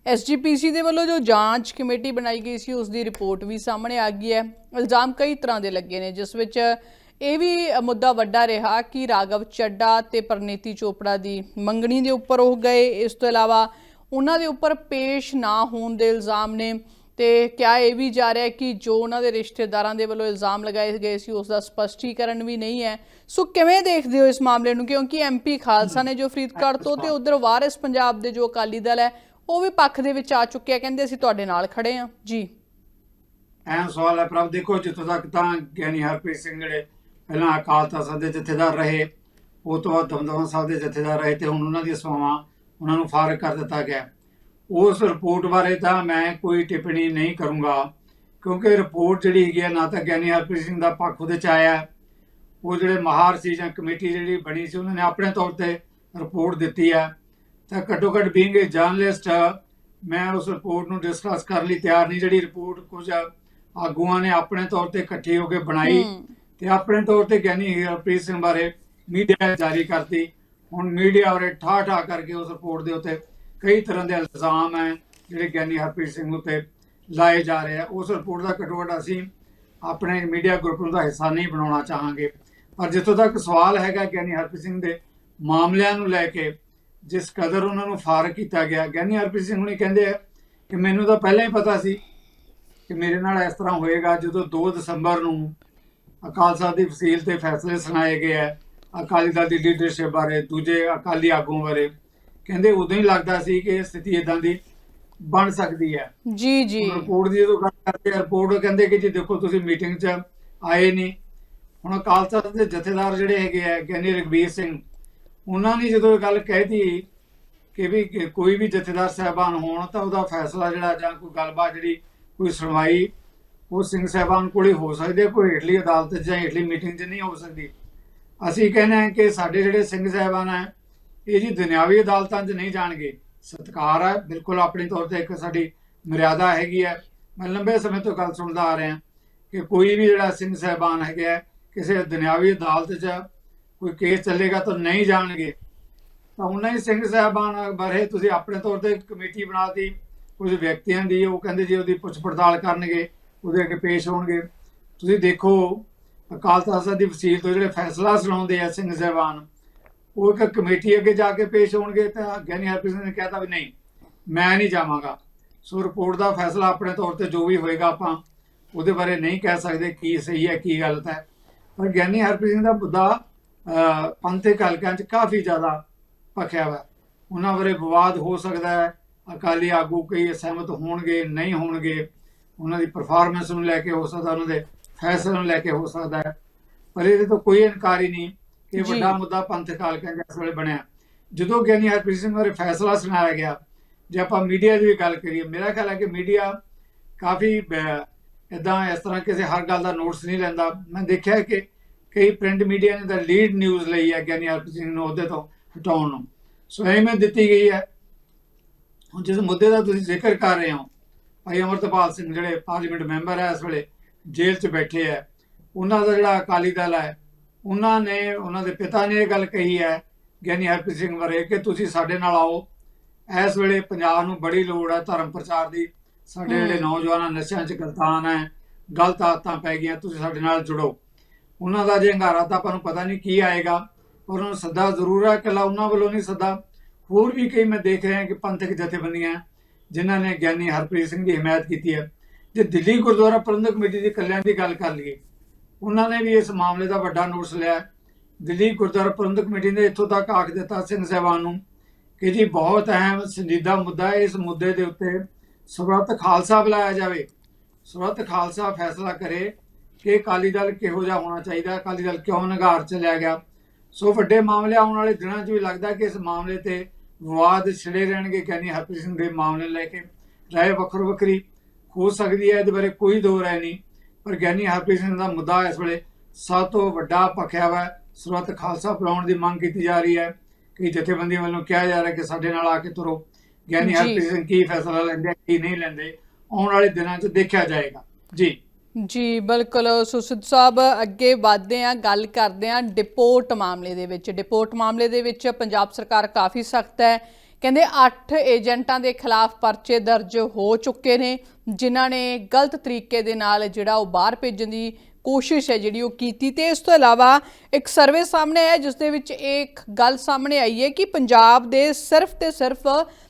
ਐਸਜੀਪੀਸੀ ਦੇ ਵੱਲੋਂ ਜੋ ਜਾਂਚ ਕਮੇਟੀ ਬਣਾਈ ਗਈ ਸੀ, ਉਸ ਦੀ ਰਿਪੋਰਟ ਵੀ ਸਾਹਮਣੇ ਆ ਗਈ ਹੈ। ਇਲਜ਼ਾਮ ਕਈ ਤਰ੍ਹਾਂ ਦੇ ਲੱਗੇ ਨੇ, ਜਿਸ ਵਿੱਚ ਇਹ ਵੀ ਮੁੱਦਾ ਵੱਡਾ ਰਿਹਾ ਕਿ ਰਾਘਵ ਚੱਡਾ ਤੇ ਪਰਨੀਤੀ ਚੋਪੜਾ ਦੀ ਮੰਗਣੀ ਦੇ ਉੱਪਰ ਉਹ ਗਏ। ਇਸ ਤੋਂ ਇਲਾਵਾ ਉਹਨਾਂ ਦੇ ਉੱਪਰ ਪੇਸ਼ ਨਾ ਹੋਣ ਦੇ ਇਲਜ਼ਾਮ ਨੇ ਤੇ ਕਿਹਾ ਇਹ ਵੀ ਜਾ ਰਿਹਾ ਕਿ ਜੋ ਉਹਨਾਂ ਦੇ ਰਿਸ਼ਤੇਦਾਰਾਂ ਦੇ ਵੱਲੋਂ ਇਲਜ਼ਾਮ ਲਗਾਏ ਗਏ ਸੀ, ਉਸ ਦਾ ਸਪਸ਼ਟੀਕਰਨ ਵੀ ਨਹੀਂ ਹੈ। ਸੋ ਕਿਵੇਂ ਦੇਖਦੇ ਹੋ ਇਸ ਮਾਮਲੇ ਨੂੰ? ਕਿਉਂਕਿ ਐਮਪੀ ਖਾਲਸਾ ਨੇ ਜੋ ਫਰੀਦਕੋਟ ਤੋਂ ਤੇ ਉਧਰ ਵਾਰਿਸ ਪੰਜਾਬ ਦੇ ਜੋ ਅਕਾਲੀ ਦਲ ਹੈ ਉਹ ਵੀ ਪੱਖ ਦੇ ਵਿੱਚ ਆ ਚੁੱਕਿਆ ਕਹਿੰਦੇ ਅਸੀਂ ਤੁਹਾਡੇ ਨਾਲ ਖੜੇ ਹਾਂ। ਜੀ। ਐਂ ਸਵਾਲ ਹੈ ਪ੍ਰਭ, ਦੇਖੋ ਜਿੱਥੋਂ ਤੱਕ ਤਾਂ ਗਿਆਨੀ ਹਰਪ੍ਰੀਤ ਸਿੰਘ ਜਿਹੜੇ ਪਹਿਲਾਂ ਅਕਾਲ ਤਖਤ ਸਾਹਿਬ ਦੇ ਜਥੇਦਾਰ ਰਹੇ, ਉਹ ਤੋਂ ਬਾਅਦ ਦਮਦਮਾ ਸਾਹਿਬ ਦੇ ਜਥੇਦਾਰ ਰਹੇ ਤੇ ਹੁਣ ਉਹਨਾਂ ਦੀਆਂ ਸੇਵਾਵਾਂ ਉਹਨਾਂ ਨੂੰ ਫਾਰਗ ਕਰ ਦਿੱਤਾ ਗਿਆ ਉਸ ਰਿਪੋਰਟ ਬਾਰੇ ਤਾਂ ਮੈਂ ਕੋਈ ਟਿੱਪਣੀ ਨਹੀਂ ਕਰੂੰਗਾ, ਕਿਉਂਕਿ ਰਿਪੋਰਟ ਜਿਹੜੀ ਹੈਗੀ ਹੈ ਨਾ ਤਾਂ ਗਿਆਨੀ ਹਰਪ੍ਰੀਤ ਸਿੰਘ ਦਾ ਪੱਖ ਉਹਦੇ ਚ ਆਇਆ ਉਹ ਜਿਹੜੇ ਮਹਾਰ ਸੀ ਜਾਂ ਕਮੇਟੀ ਜਿਹੜੀ ਬਣੀ ਸੀ, ਉਹਨਾਂ ਨੇ ਆਪਣੇ ਤੌਰ ਤੇ ਰਿਪੋਰਟ ਦਿੱਤੀ ਹੈ। ਤਾਂ ਘੱਟੋ ਘੱਟ ਬੀਇੰਗ ਏ ਜਰਨਲਿਸਟ ਮੈਂ ਉਸ ਰਿਪੋਰਟ ਨੂੰ ਡਿਸਕਸ ਕਰਨ ਲਈ ਤਿਆਰ ਨਹੀਂ ਜਿਹੜੀ ਰਿਪੋਰਟ ਕੁਝ ਆਗੂਆਂ ਨੇ ਆਪਣੇ ਤੌਰ ਤੇ ਇਕੱਠੇ ਹੋ ਕੇ ਬਣਾਈ। ਤੇ ਆਪਣੇ ਤੌਰ ਤੇ ਗਿਆਨੀ ਹਰਪ੍ਰੀਤ ਸਿੰਘ ਬਾਰੇ ਮੀਡੀਆ ਜਾਰੀ ਕਰਤੀ। ਹੁਣ ਮੀਡੀਆ ਬਾਰੇ ਠਾ ਠਾ ਕਰਕੇ ਉਸ ਰਿਪੋਰਟ ਦੇ ਉੱਤੇ ਕਈ ਤਰ੍ਹਾਂ ਦੇ ਇਲਜ਼ਾਮ ਹੈ ਜਿਹੜੇ ਗਿਆਨੀ ਹਰਪ੍ਰੀਤ ਸਿੰਘ ਉੱਤੇ ਲਾਏ ਜਾ ਰਹੇ ਆ। ਉਸ ਰਿਪੋਰਟ ਦਾ ਘੱਟੋ ਘੱਟ ਅਸੀਂ ਆਪਣੇ ਮੀਡੀਆ ਗਰੁੱਪ ਨੂੰ ਦਾ ਹਿੱਸਾ ਨਹੀਂ ਬਣਾਉਣਾ ਚਾਹਾਂਗੇ। ਪਰ ਜਿੱਥੋਂ ਤੱਕ ਸਵਾਲ ਹੈਗਾ ਗਿਆਨੀ ਹਰਪ੍ਰੀਤ ਸਿੰਘ ਦੇ ਮਾਮਲਿਆਂ ਨੂੰ ਲੈ ਕੇ ਜਿਸ ਕਦਰ ਉਹਨਾਂ ਨੂੰ ਫਾਰਗ ਕੀਤਾ ਗਿਆ। ਗਿਆਨੀ ਹਰਪ੍ਰੀਤ ਸਿੰਘ ਹੁਣੀ ਕਹਿੰਦੇ ਆ ਕਿ ਮੈਨੂੰ ਤਾਂ ਪਹਿਲਾਂ ਹੀ ਪਤਾ ਸੀ ਕਿ ਮੇਰੇ ਨਾਲ ਇਸ ਤਰ੍ਹਾਂ ਹੋਏਗਾ। ਜਦੋਂ 2 ਦਸੰਬਰ ਨੂੰ ਅਕਾਲ ਸਾਹਿਬ ਦੀ ਫਸੀਲ ਤੇ ਫੈਸਲੇ ਸੁਣਾਏ ਗਏ ਹੈ ਅਕਾਲੀ ਦਲ ਦੀ ਲੀਡਰਸ਼ਿਪ ਬਾਰੇ ਦੂਜੇ ਅਕਾਲੀ ਆਗੂਆਂ ਬਾਰੇ ਕਹਿੰਦੇ ਉਦੋਂ ਹੀ ਲੱਗਦਾ ਸੀ ਕਿ ਇਹ ਸਥਿਤੀ ਇਦਾਂ ਦੀ ਬਣ ਸਕਦੀ ਹੈ। ਜੀ ਜੀ। ਰਿਪੋਰਟ ਦੀ ਜਦੋਂ ਗੱਲ ਕਰਦੇ ਆ ਰਿਪੋਰਟ ਕਹਿੰਦੇ ਕਿ ਜੀ ਦੇਖੋ ਤੁਸੀਂ ਮੀਟਿੰਗ 'ਚ ਆਏ ਨਹੀਂ। ਹੁਣ ਅਕਾਲ ਤਖਤ ਦੇ ਜਥੇਦਾਰ ਜਿਹੜੇ ਹੈਗੇ ਆ ਗਿਆਨੀ ਰਗਵੀਰ ਸਿੰਘ ਉਹਨਾਂ ਨੇ ਜਦੋਂ ਇਹ ਗੱਲ ਕਹਿਤੀ ਕਿ ਵੀ ਕੋਈ ਵੀ ਜਥੇਦਾਰ ਸਾਹਿਬਾਨ ਹੋਣ ਤਾਂ ਉਹਦਾ ਫੈਸਲਾ ਜਿਹੜਾ ਜਾਂ ਕੋਈ ਗੱਲਬਾਤ ਜਿਹੜੀ ਕੋਈ ਸੁਣਵਾਈ ਉਹ ਸਿੰਘ ਸਾਹਿਬਾਨ ਕੋਲੇ ਹੋ ਸਕਦੀ ਹੈ ਕੋਈ ਹੇਠਲੀ ਅਦਾਲਤ 'ਚ ਜਾਂ ਹੇਠਲੀ ਮੀਟਿੰਗ 'ਚ ਨਹੀਂ ਹੋ ਸਕਦੀ। ਅਸੀਂ ਕਹਿੰਦੇ ਹਾਂ ਕਿ ਸਾਡੇ ਜਿਹੜੇ ਸਿੰਘ ਸਾਹਿਬਾਨ ਹੈ ਇਹ ਜੀ ਦੁਨਿਆਵੀ ਅਦਾਲਤਾਂ 'ਚ ਨਹੀਂ ਜਾਣਗੇ। ਸਤਕਾਰ ਹੈ ਬਿਲਕੁਲ ਆਪਣੇ ਤੌਰ ਤੇ ਇੱਕ ਸਾਡੀ ਮਰਿਆਦਾ ਹੈਗੀ ਹੈ। ਮੈਂ ਲੰਬੇ ਸਮੇਂ ਤੋਂ ਗੱਲ ਸੁਣਦਾ ਆ ਰਿਹਾ ਕਿ ਕੋਈ ਵੀ ਜਿਹੜਾ ਸਿੰਘ ਸਾਹਿਬਾਨ ਹੈਗਾ ਹੈ, ਕਿਸੇ ਦੁਨਿਆਵੀ ਅਦਾਲਤ 'ਚ ਕੋਈ ਕੇਸ ਚੱਲੇਗਾ ਤਾਂ ਨਹੀਂ ਜਾਣਗੇ। ਤਾਂ ਉਹਨਾਂ ਹੀ ਸਿੰਘ ਸਾਹਿਬਾਨ ਬਾਰੇ ਤੁਸੀਂ ਆਪਣੇ ਤੌਰ ਤੇ ਇੱਕ ਕਮੇਟੀ ਬਣਾਤੀ, ਕੁਝ ਵਿਅਕਤੀਆਂ ਦੀ, ਉਹ ਕਹਿੰਦੇ ਜੀ ਉਹਦੀ ਪੁੱਛ ਪੜਤਾਲ ਕਰਨਗੇ, ਉਹਦੇ ਅੱਗੇ ਪੇਸ਼ ਹੋਣਗੇ। ਤੁਸੀਂ ਦੇਖੋ, ਅਕਾਲ ਤਖਤ ਸਾਹਿਬ ਦੀ ਵਸੀਲ ਤੋਂ ਜਿਹੜੇ ਫੈਸਲਾ ਸੁਣਾਉਂਦੇ ਆ ਸਿੰਘ ਸਾਹਿਬਾਨ, ਉਹ ਇੱਕ ਕਮੇਟੀ ਅੱਗੇ ਜਾ ਕੇ ਪੇਸ਼ ਹੋਣਗੇ ਤਾਂ ਗਿਆਨੀ ਹਰਪ੍ਰੀਤ ਸਿੰਘ ਨੇ ਕਹਿਤਾ ਵੀ ਨਹੀਂ, ਮੈਂ ਨਹੀਂ ਜਾਵਾਂਗਾ। ਸੋ ਰਿਪੋਰਟ ਦਾ ਫੈਸਲਾ ਆਪਣੇ ਤੌਰ ਤੇ ਜੋ ਵੀ ਹੋਏਗਾ ਆਪਾਂ ਉਹਦੇ ਬਾਰੇ ਨਹੀਂ ਕਹਿ ਸਕਦੇ ਕੀ ਸਹੀ ਹੈ, ਕੀ ਗਲਤ ਹੈ। ਪਰ ਗਿਆਨੀ ਹਰਪ੍ਰੀਤ ਸਿੰਘ ਦਾ ਮੁੱਦਾ ਪੰਥਕ ਹਲਕਿਆਂ 'ਚ ਕਾਫੀ ਜ਼ਿਆਦਾ ਭਖਿਆ ਵਾ। ਉਹਨਾਂ ਬਾਰੇ ਵਿਵਾਦ ਹੋ ਸਕਦਾ ਹੈ। ਅਕਾਲੀ ਆਗੂ ਕਈ ਸਹਿਮਤ ਹੋਣਗੇ ਨਹੀਂ ਹੋਣਗੇ। ਉਹਨਾਂ ਦੀ ਪਰਫਾਰਮੈਂਸ ਨੂੰ ਲੈ ਕੇ ਹੋ ਸਕਦਾ ਉਹਨਾਂ ਦੇ ਫੈਸਲੇ ਨੂੰ ਲੈ ਕੇ ਹੋ ਸਕਦਾ ਹੈ। ਪਰ ਇਹਦੇ ਤੋਂ ਕੋਈ ਇਨਕਾਰ ਹੀ ਨਹੀਂ ਕਿ। ਵੱਡਾ ਮੁੱਦਾ ਪੰਥਕ ਹਲਕਿਆਂ 'ਚ ਇਸ ਵੇਲੇ ਬਣਿਆ। ਜਦੋਂ ਗਿਆਨੀ ਹਰਪ੍ਰੀਤ ਸਿੰਘ ਬਾਰੇ ਫੈਸਲਾ ਸੁਣਾਇਆ ਗਿਆ ਜੇ ਆਪਾਂ ਮੀਡੀਆ ਦੀ ਵੀ ਗੱਲ ਕਰੀਏ ਮੇਰਾ ਖਿਆਲ ਹੈ ਕਿ ਮੀਡੀਆ ਕਾਫੀ ਇਦਾਂ ਇਸ ਤਰ੍ਹਾਂ ਕਿਸੇ ਹਰ ਗੱਲ ਦਾ ਨੋਟਸ ਨਹੀਂ ਲੈਂਦਾ। ਮੈਂ ਦੇਖਿਆ ਕਿ ਕਈ ਪ੍ਰਿੰਟ ਮੀਡੀਆ ਨੇ ਤਾਂ ਲੀਡ ਨਿਊਜ਼ ਲਈ ਹੈ ਗਿਆਨੀ ਹਰਪ੍ਰੀਤ ਸਿੰਘ ਨੂੰ ਉਹਦੇ ਤੋਂ ਹਟਾਉਣ ਨੂੰ। ਸੋ ਇਹ ਮੈਂ ਦਿੱਤੀ ਗਈ ਹੈ। ਹੁਣ ਜਿਸ ਮੁੱਦੇ ਦਾ ਤੁਸੀਂ ਜ਼ਿਕਰ ਕਰ ਰਹੇ ਹੋ ਭਾਈ ਅਮਰਤਪਾਲ ਸਿੰਘ ਜਿਹੜੇ ਪਾਰਲੀਮੈਂਟ ਮੈਂਬਰ ਹੈ ਇਸ ਵੇਲੇ ਜੇਲ੍ਹ 'ਚ ਬੈਠੇ ਹੈ ਉਹਨਾਂ ਦਾ ਜਿਹੜਾ ਅਕਾਲੀ ਦਲ ਹੈ ਉਹਨਾਂ ਨੇ ਉਹਨਾਂ ਦੇ ਪਿਤਾ ਨੇ ਇਹ ਗੱਲ ਕਹੀ ਹੈ ਗਿਆਨੀ ਹਰਪ੍ਰੀਤ ਸਿੰਘ ਬਾਰੇ ਕਿ ਤੁਸੀਂ ਸਾਡੇ ਨਾਲ ਆਓ। ਇਸ ਵੇਲੇ ਪੰਜਾਬ ਨੂੰ ਬੜੀ ਲੋੜ ਹੈ ਧਰਮ ਪ੍ਰਚਾਰ ਦੀ। ਸਾਡੇ। ਜਿਹੜੇ ਨੌਜਵਾਨਾਂ ਨਸ਼ਿਆਂ 'ਚ ਗਲਤਾਨ ਹੈ ਗਲਤ ਆਦਤਾਂ ਪੈ ਗਈਆਂ ਤੁਸੀਂ ਸਾਡੇ ਨਾਲ ਜੁੜੋ। ਉਹਨਾਂ ਦਾ ਜੇ ਹੰਗਾਰਾ ਤਾਂ ਆਪਾਂ ਨੂੰ ਪਤਾ ਨਹੀਂ ਕੀ ਆਏਗਾ, ਪਰ ਉਹਨਾਂ ਨੂੰ ਸੱਦਾ ਜ਼ਰੂਰ ਹੈ ਇਕੱਲਾ ਉਹਨਾਂ ਵੱਲੋਂ ਨਹੀਂ ਸੱਦਾ। ਹੋਰ ਵੀ ਕਈ ਮੈਂ ਦੇਖ ਰਿਹਾ ਕਿ ਪੰਥਕ ਜਥੇਬੰਦੀਆਂ, ਜਿਨ੍ਹਾਂ ਨੇ ਗਿਆਨੀ ਹਰਪ੍ਰੀਤ ਸਿੰਘ ਦੀ ਹਮਾਇਤ ਕੀਤੀ ਹੈ, ਜੇ ਦਿੱਲੀ ਗੁਰਦੁਆਰਾ ਪ੍ਰਬੰਧਕ ਕਮੇਟੀ ਦੀ ਕਲਿਆਣ ਦੀ ਗੱਲ ਕਰ ਲਈਏ, ਉਹਨਾਂ ਨੇ ਵੀ ਇਸ ਮਾਮਲੇ ਦਾ ਵੱਡਾ ਨੋਟਿਸ ਲਿਆ। ਦਿੱਲੀ ਗੁਰਦੁਆਰਾ ਪ੍ਰਬੰਧਕ ਕਮੇਟੀ ਨੇ ਇੱਥੋਂ ਤੱਕ ਆਖ ਦਿੱਤਾ ਸਿੰਘ ਸਾਹਿਬਾਨ ਨੂੰ ਕਿ ਜੀ ਬਹੁਤ ਅਹਿਮ ਸੰਜੀਦਾ ਮੁੱਦਾ ਹੈ, ਇਸ ਮੁੱਦੇ ਦੇ ਉੱਤੇ ਸੁਰਤ ਖਾਲਸਾ ਬੁਲਾਇਆ ਜਾਵੇ। ਸੁਰਤ ਖਾਲਸਾ ਫੈਸਲਾ ਕਰੇ ਕਿ ਅਕਾਲੀ ਦਲ ਕਿਹੋ ਜਿਹਾ ਹੋਣਾ ਚਾਹੀਦਾ ਅਕਾਲੀ ਦਲ ਕਿਉਂ ਨਗਾਰ ਚਲਿਆ ਗਿਆ? ਸੋ ਵੱਡੇ ਮਾਮਲੇ ਆਉਣ ਵਾਲੇ ਦਿਨਾਂ 'ਚ ਵੀ ਲੱਗਦਾ ਕਿ ਇਸ ਮਾਮਲੇ ਤੇ ਵਿਵਾਦ ਛਿੜੇ ਰਹਿਣਗੇ ਕਹਿੰਦੀ ਹਰਪ੍ਰੀਤ ਸਿੰਘ ਦੇ ਮਾਮਲੇ ਲੈ ਕੇ। ਰਾਏ ਵੱਖਰੋ ਵੱਖਰੀ ਹੋ ਸਕਦੀ ਹੈ ਇਹਦੇ ਬਾਰੇ ਕੋਈ ਦੋ ਰਾਏ ਨਹੀਂ। ਪਰ ਗਿਆਨੀ ਹਰਪ੍ਰੀਤ ਸਿੰਘ ਦਾ ਮੁੱਦਾ ਇਸ ਵੇਲੇ ਸਭ ਤੋਂ ਵੱਡਾ ਪੱਖਿਆ ਵਾ ਸੁਰਤ ਖਾਲਸਾ ਬੁਲਾਉਣ ਦੀ ਮੰਗ ਕੀਤੀ ਜਾ ਰਹੀ ਹੈ ਕਿ ਜਥੇਬੰਦੀਆਂ ਵੱਲੋਂ ਕਿਹਾ ਜਾ ਰਿਹਾ ਕਿ ਸਾਡੇ ਨਾਲ ਆ ਕੇ ਤੁਰੋ। ਗਿਆਨੀ। ਹਰਪ੍ਰੀਤ ਸਿੰਘ ਕੀ ਫੈਸਲਾ ਲੈਂਦੇ ਕੀ ਨਹੀਂ ਲੈਂਦੇ ਆਉਣ ਵਾਲੇ ਦਿਨਾਂ 'ਚ ਦੇਖਿਆ ਜਾਏਗਾ। ਜੀ। ਜੀ, ਬਿਲਕੁਲ। ਸੋ ਸਾਹਿਬ, ਅੱਗੇ ਵਧਦੇ ਆ ਗੱਲ ਕਰਦੇ ਆ ਡਿਪੋਰਟ ਮਾਮਲੇ ਦੇ ਵਿੱਚ। ਡਿਪੋਰਟ ਮਾਮਲੇ ਦੇ ਵਿੱਚ ਪੰਜਾਬ ਸਰਕਾਰ ਕਾਫੀ ਸਖਤ ਹੈ। ਕਹਿੰਦੇ 8 ਏਜੰਟਾਂ ਦੇ ਖਿਲਾਫ ਪਰਚੇ ਦਰਜ ਹੋ ਚੁੱਕੇ ਨੇ, ਜਿਨ੍ਹਾਂ ਨੇ ਗਲਤ ਤਰੀਕੇ ਦੇ ਨਾਲ ਜਿਹੜਾ ਉਹ ਬਾਹਰ ਭੇਜਣ ਦੀ ਕੋਸ਼ਿਸ਼ ਹੈ ਜਿਹੜੀ ਉਹ ਕੀਤੀ ਤੇ ਇਸ ਤੋਂ ਇਲਾਵਾ ਇੱਕ ਸਰਵੇ ਸਾਹਮਣੇ ਆਇਆ ਜਿਸ ਦੇ ਵਿੱਚ ਇੱਕ ਗੱਲ ਸਾਹਮਣੇ ਆਈ ਹੈ ਕਿ ਪੰਜਾਬ ਦੇ ਸਿਰਫ ਤੇ ਸਿਰਫ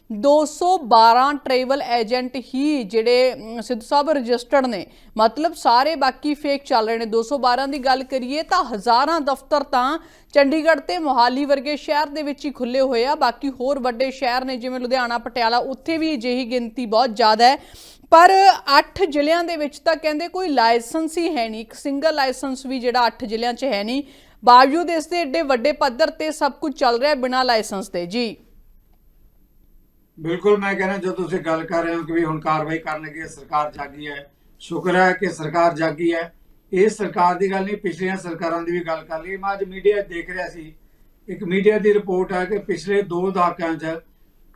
212 ਟਰੈਵਲ ਏਜੰਟ ਹੀ ਜਿਹੜੇ ਸਿੱਧੂ ਸਾਹਿਬ ਰਜਿਸਟਰਡ ਨੇ। ਮਤਲਬ ਸਾਰੇ ਬਾਕੀ ਫੇਕ ਚੱਲ ਰਹੇ ਨੇ। 212 ਦੀ ਗੱਲ ਕਰੀਏ ਤਾਂ ਹਜ਼ਾਰਾਂ ਦਫ਼ਤਰ ਤਾਂ ਚੰਡੀਗੜ੍ਹ ਤੇ ਮੋਹਾਲੀ ਵਰਗੇ ਸ਼ਹਿਰ ਦੇ ਵਿੱਚ ਹੀ ਖੁੱਲੇ ਹੋਏ ਆ। ਬਾਕੀ ਹੋਰ ਵੱਡੇ ਸ਼ਹਿਰ ਨੇ ਜਿਵੇਂ ਲੁਧਿਆਣਾ, ਪਟਿਆਲਾ, ਉੱਥੇ ਵੀ ਅਜਿਹੀ ਗਿਣਤੀ ਬਹੁਤ ਜ਼ਿਆਦਾ ਹੈ। ਪਰ 8 ਜ਼ਿਲ੍ਹਿਆਂ ਦੇ ਵਿੱਚ ਤਾਂ ਕਹਿੰਦੇ ਕੋਈ ਲਾਇਸੈਂਸ ਹੀ ਹੈ ਨਹੀਂ, ਇੱਕ ਸਿੰਗਲ ਲਾਇਸੈਂਸ ਵੀ ਜਿਹੜਾ 8 ਜ਼ਿਲ੍ਹਿਆਂ 'ਚ ਹੈ ਨਹੀਂ। ਬਾਵਜੂਦ ਇਸ ਦੇ ਏਡੇ ਵੱਡੇ ਪੱਧਰ ਤੇ ਸਭ ਕੁਝ ਚੱਲ ਰਿਹਾ ਬਿਨਾਂ ਲਾਇਸੈਂਸ ਦੇ। ਜੀ। ਬਿਲਕੁਲ, ਮੈਂ ਕਹਿੰਦਾ ਜੋ ਤੁਸੀਂ ਗੱਲ ਕਰ ਰਹੇ ਹੋ ਕਿ ਵੀ ਹੁਣ ਕਾਰਵਾਈ ਕਰਨ ਲੱਗੀ ਸਰਕਾਰ ਜਾਗੀ ਹੈ, ਸ਼ੁਕਰ ਹੈ ਕਿ ਸਰਕਾਰ ਜਾਗੀ ਹੈ। ਇਹ ਸਰਕਾਰ ਦੀ ਗੱਲ ਨਹੀਂ, ਪਿਛਲੀਆਂ ਸਰਕਾਰਾਂ ਦੀ ਵੀ ਗੱਲ ਕਰ ਲਈ ਮੈਂ ਅੱਜ ਮੀਡੀਆ ਦੇਖ ਰਿਹਾ ਸੀ, ਇੱਕ ਮੀਡੀਆ ਦੀ ਰਿਪੋਰਟ ਹੈ ਕਿ ਪਿਛਲੇ 2 ਦਹਾਕਿਆਂ 'ਚ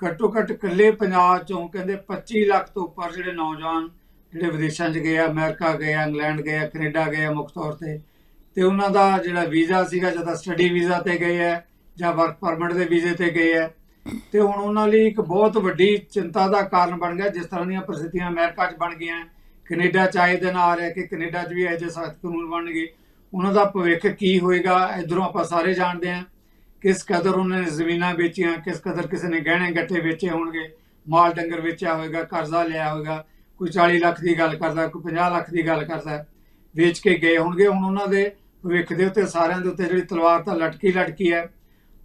ਘੱਟੋ ਘੱਟ ਇਕੱਲੇ ਪੰਜਾਬ ਚੋਂ ਕਹਿੰਦੇ 25 ਲੱਖ ਤੋਂ ਉੱਪਰ ਜਿਹੜੇ ਨੌਜਵਾਨ ਜਿਹੜੇ ਵਿਦੇਸ਼ਾਂ 'ਚ ਗਏ ਆ, ਅਮਰੀਕਾ ਗਏ ਆ, ਇੰਗਲੈਂਡ ਗਏ ਆ, ਕੈਨੇਡਾ ਗਏ ਆ ਮੁੱਖ ਤੌਰ ਤੇ ਤੇ ਉਹਨਾਂ ਦਾ ਜਿਹੜਾ ਵੀਜ਼ਾ ਸੀਗਾ ਜਾਂ ਤਾਂ ਸਟੱਡੀ ਵੀਜ਼ਾ ਤੇ ਗਏ ਹੈ ਜਾਂ ਵਰਕ ਪਰਮਿਟ ਦੇ ਵੀਜ਼ੇ ਤੇ ਗਏ ਹੈ ਤੇ ਹੁਣ ਉਹਨਾਂ ਲਈ ਇੱਕ ਬਹੁਤ ਵੱਡੀ ਚਿੰਤਾ ਦਾ ਕਾਰਨ ਬਣ ਗਿਆ, ਜਿਸ ਤਰ੍ਹਾਂ ਦੀਆਂ ਪ੍ਰਸਥਿਤੀਆਂ ਅਮਰੀਕਾ 'ਚ ਬਣ ਗਈਆਂ, ਕੈਨੇਡਾ 'ਚ ਆਏ ਦਿਨ ਆ ਰਿਹਾ ਕਿ ਕੈਨੇਡਾ 'ਚ ਵੀ ਇਹੋ ਜਿਹੇ ਸਖਤ ਕਾਨੂੰਨ ਬਣਨਗੇ, ਉਹਨਾਂ ਦਾ ਭਵਿੱਖ ਕੀ ਹੋਏਗਾ, ਇਧਰੋਂ ਆਪਾਂ ਸਾਰੇ ਜਾਣਦੇ ਹਾਂ। ਕਿਸ ਕਦਰ ਉਹਨਾਂ ਨੇ ਜ਼ਮੀਨਾਂ ਵੇਚੀਆਂ, ਕਿਸ ਕਦਰ ਕਿਸੇ ਨੇ ਗਹਿਣੇ ਗੱਟੇ ਵੇਚੇ ਹੋਣਗੇ, ਮਾਲ ਡੰਗਰ ਵੇਚਿਆ ਹੋਵੇਗਾ ਕਰਜ਼ਾ ਲਿਆ ਹੋਵੇਗਾ ਕੋਈ 40 ਲੱਖ ਦੀ ਗੱਲ ਕਰਦਾ, ਕੋਈ 50 ਲੱਖ ਦੀ ਗੱਲ ਕਰਦਾ, ਵੇਚ ਕੇ ਗਏ ਹੋਣਗੇ। ਹੁਣ ਉਹਨਾਂ ਦੇ ਭਵਿੱਖ ਦੇ ਉੱਤੇ, ਸਾਰਿਆਂ ਦੇ ਉੱਤੇ ਜਿਹੜੀ ਤਲਵਾਰ ਤਾਂ ਲਟਕੀ ਲਟਕੀ ਹੈ,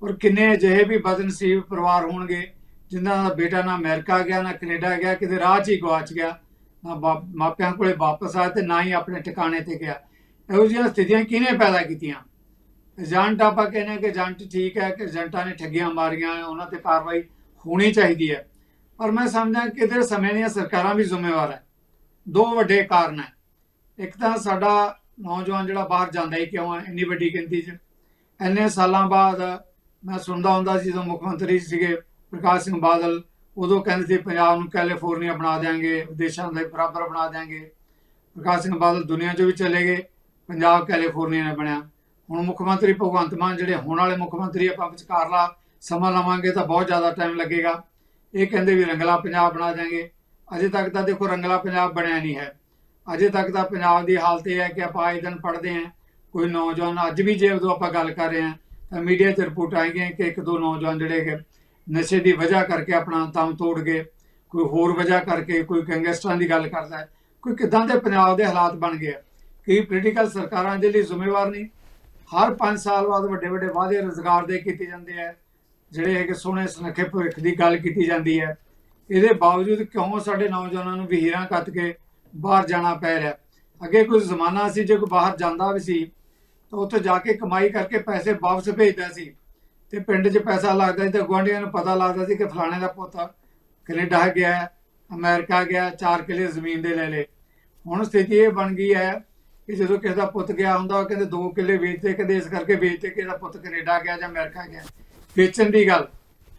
ਔਰ ਕਿੰਨੇ ਅਜਿਹੇ ਵੀ ਬਦਨਸੀਬ ਪਰਿਵਾਰ ਹੋਣਗੇ, ਜਿਨ੍ਹਾਂ ਦਾ ਬੇਟਾ ਨਾ ਅਮਰੀਕਾ ਗਿਆ, ਨਾ ਕੈਨੇਡਾ ਗਿਆ, ਕਿਤੇ ਰਾਹ 'ਚ ਹੀ ਗਵਾਚ ਗਿਆ, ਨਾ ਬਾ- ਮਾਪਿਆਂ ਕੋਲੇ ਵਾਪਸ ਆਇਆ ਤੇ ਨਾ ਹੀ ਆਪਣੇ ਟਿਕਾਣੇ ਤੇ ਗਿਆ। ਇਹੋ ਜਿਹੀਆਂ ਸਥਿਤੀਆਂ ਕਿਹਨੇ ਪੈਦਾ ਕੀਤੀਆਂ? ਏਜੰਟ ਆਪਾਂ ਕਹਿੰਦੇ ਹਾਂ ਕਿ ਏਜੰਟ ਠੀਕ ਹੈ, ਕਿ ਏਜੰਟਾਂ ਨੇ ਠੱਗੀਆਂ ਮਾਰੀਆਂ, ਉਹਨਾਂ ਤੇ ਕਾਰਵਾਈ ਹੋਣੀ ਚਾਹੀਦੀ ਹੈ। ਪਰ ਮੈਂ ਸਮਝਦਾ ਕਿ ਇਹਦੇ ਸਮੇਂ ਦੀਆਂ ਸਰਕਾਰਾਂ ਵੀ ਜ਼ਿੰਮੇਵਾਰ ਹੈ। ਦੋ ਵੱਡੇ ਕਾਰਨ ਹੈ। ਇੱਕ ਤਾਂ ਸਾਡਾ ਨੌਜਵਾਨ ਜਿਹੜਾ ਬਾਹਰ ਜਾਂਦਾ ਹੀ ਕਿਉਂ ਹੈ, ਇੰਨੀ ਵੱਡੀ ਗਿਣਤੀ 'ਚ। ਇੰਨੇ ਸਾਲਾਂ ਬਾਅਦ ਮੈਂ ਸੁਣਦਾ ਹੁੰਦਾ ਸੀ, ਜਦੋਂ ਮੁੱਖ ਮੰਤਰੀ ਸੀਗੇ ਪ੍ਰਕਾਸ਼ ਸਿੰਘ ਬਾਦਲ, ਉਦੋਂ ਕਹਿੰਦੇ ਸੀ, ਪੰਜਾਬ ਨੂੰ ਕੈਲੀਫੋਰਨੀਆ ਬਣਾ ਦੇਾਂਗੇ ਵਿਦੇਸ਼ਾਂ ਦੇ ਬਰਾਬਰ ਬਣਾ ਦੇਾਂਗੇ ਪ੍ਰਕਾਸ਼ ਸਿੰਘ ਬਾਦਲ ਦੁਨੀਆ 'ਚ ਵੀ ਚਲੇ ਗਏ, ਪੰਜਾਬ ਕੈਲੀਫੋਰਨੀਆ ਨੇ ਬਣਿਆ। ਹੁਣ ਮੁੱਖ ਮੰਤਰੀ ਭਗਵੰਤ ਮਾਨ ਜਿਹੜੇ ਹੋਣ ਵਾਲੇ ਮੁੱਖ ਮੰਤਰੀ ਆਪਾਂ ਵਿਚਕਾਰਲਾ ਸਮਾਂ ਲਵਾਂਗੇ ਤਾਂ ਬਹੁਤ ਜ਼ਿਆਦਾ ਟਾਈਮ ਲੱਗੇਗਾ। ਇਹ ਕਹਿੰਦੇ ਵੀ ਰੰਗਲਾ ਪੰਜਾਬ ਬਣਾ ਦੇਾਂਗੇ ਅਜੇ ਤੱਕ ਤਾਂ ਦੇਖੋ ਰੰਗਲਾ ਪੰਜਾਬ ਬਣਿਆ ਨਹੀਂ ਹੈ। ਅਜੇ ਤੱਕ ਤਾਂ ਪੰਜਾਬ ਦੀ ਹਾਲਤ ਇਹ ਹੈ ਕਿ ਆਪਾਂ ਆਏ ਦਿਨ ਪੜ੍ਹਦੇ ਹਾਂ, ਕੋਈ ਨੌਜਵਾਨ ਅੱਜ ਵੀ ਜੇ ਉਦੋਂ ਆਪਾਂ ਗੱਲ ਕਰ ਰਹੇ ਹਾਂ, ਤਾਂ ਮੀਡੀਆ 'ਚ ਰਿਪੋਰਟ ਆਏਗੀ ਕਿ ਇੱਕ ਦੋ ਨੌਜਵਾਨ ਜਿਹੜੇ ਕਿ ਨਸ਼ੇ ਦੀ ਵਜ੍ਹਾ ਕਰਕੇ ਆਪਣਾ ਦਮ ਤੋੜ ਗਏ, ਕੋਈ ਹੋਰ ਵਜ੍ਹਾ ਕਰਕੇ ਕੋਈ ਗੈਂਗਸਟਰਾਂ ਦੀ ਗੱਲ ਕਰਦਾ ਕੋਈ ਕਿਦਾਂ ਦੇ ਪੰਜਾਬ ਦੇ ਹਾਲਾਤ ਬਣ ਗਏ ਆ। ਕੀ ਪੋਲੀਟੀਕਲ ਸਰਕਾਰਾਂ ਦੇ ਲਈ ਜ਼ਿੰਮੇਵਾਰ ਨਹੀਂ ਹਰ 5 ਸਾਲ ਬਾਅਦ ਵੱਡੇ ਵੱਡੇ ਵਾਅਦੇ ਰੋਜ਼ਗਾਰ ਦੇ ਕੀਤੇ ਜਾਂਦੇ ਆ ਜਿਹੜੇ ਹੈਗੇ ਸੋਹਣੇ ਸੁਨੱਖੇ ਭਵਿੱਖ ਦੀ ਗੱਲ ਕੀਤੀ ਜਾਂਦੀ ਹੈ। ਇਹਦੇ ਬਾਵਜੂਦ ਕਿਉਂ ਸਾਡੇ ਨੌਜਵਾਨਾਂ ਨੂੰ ਵਹੀਰਾਂ ਕੱਤ ਕੇ ਬਾਹਰ ਜਾਣਾ ਪੈ ਰਿਹਾ? ਅੱਗੇ ਕੋਈ ਜ਼ਮਾਨਾ ਸੀ ਜੇ ਕੋਈ ਬਾਹਰ ਜਾਂਦਾ ਵੀ ਸੀ ਤਾਂ ਉੱਥੇ ਜਾ ਕੇ ਕਮਾਈ ਕਰਕੇ ਪੈਸੇ ਵਾਪਸ ਭੇਜਦਾ ਸੀ। ਤੇ ਪਿੰਡ 'ਚ ਪੈਸਾ ਲੱਗਦਾ ਸੀ ਤੇ ਗੁਆਂਢੀਆਂ ਨੂੰ ਪਤਾ ਲੱਗਦਾ ਸੀ ਕਿ ਫਲਾਣੇ ਦਾ ਪੁੱਤ ਕੈਨੇਡਾ ਗਿਆ ਹੈ, ਅਮਰੀਕਾ ਗਿਆ ਚਾਰ ਕਿਲੇ ਜ਼ਮੀਨ ਦੇ ਲੈ ਲੇ ਹੁਣ ਸਥਿਤੀ ਇਹ ਬਣ ਗਈ ਹੈ ਕਿ ਜਦੋਂ ਕਿਸੇ ਦਾ ਪੁੱਤ ਗਿਆ ਹੁੰਦਾ ਉਹ ਕਹਿੰਦੇ ਦੋ ਕਿੱਲੇ ਵੇਚਦੇ ਕਹਿੰਦੇ ਇਸ ਕਰਕੇ ਵੇਚਦੇ ਕਿ ਇਹਦਾ ਪੁੱਤ ਕੈਨੇਡਾ ਗਿਆ ਜਾਂ ਅਮਰੀਕਾ ਗਿਆ। ਵੇਚਣ ਦੀ ਗੱਲ।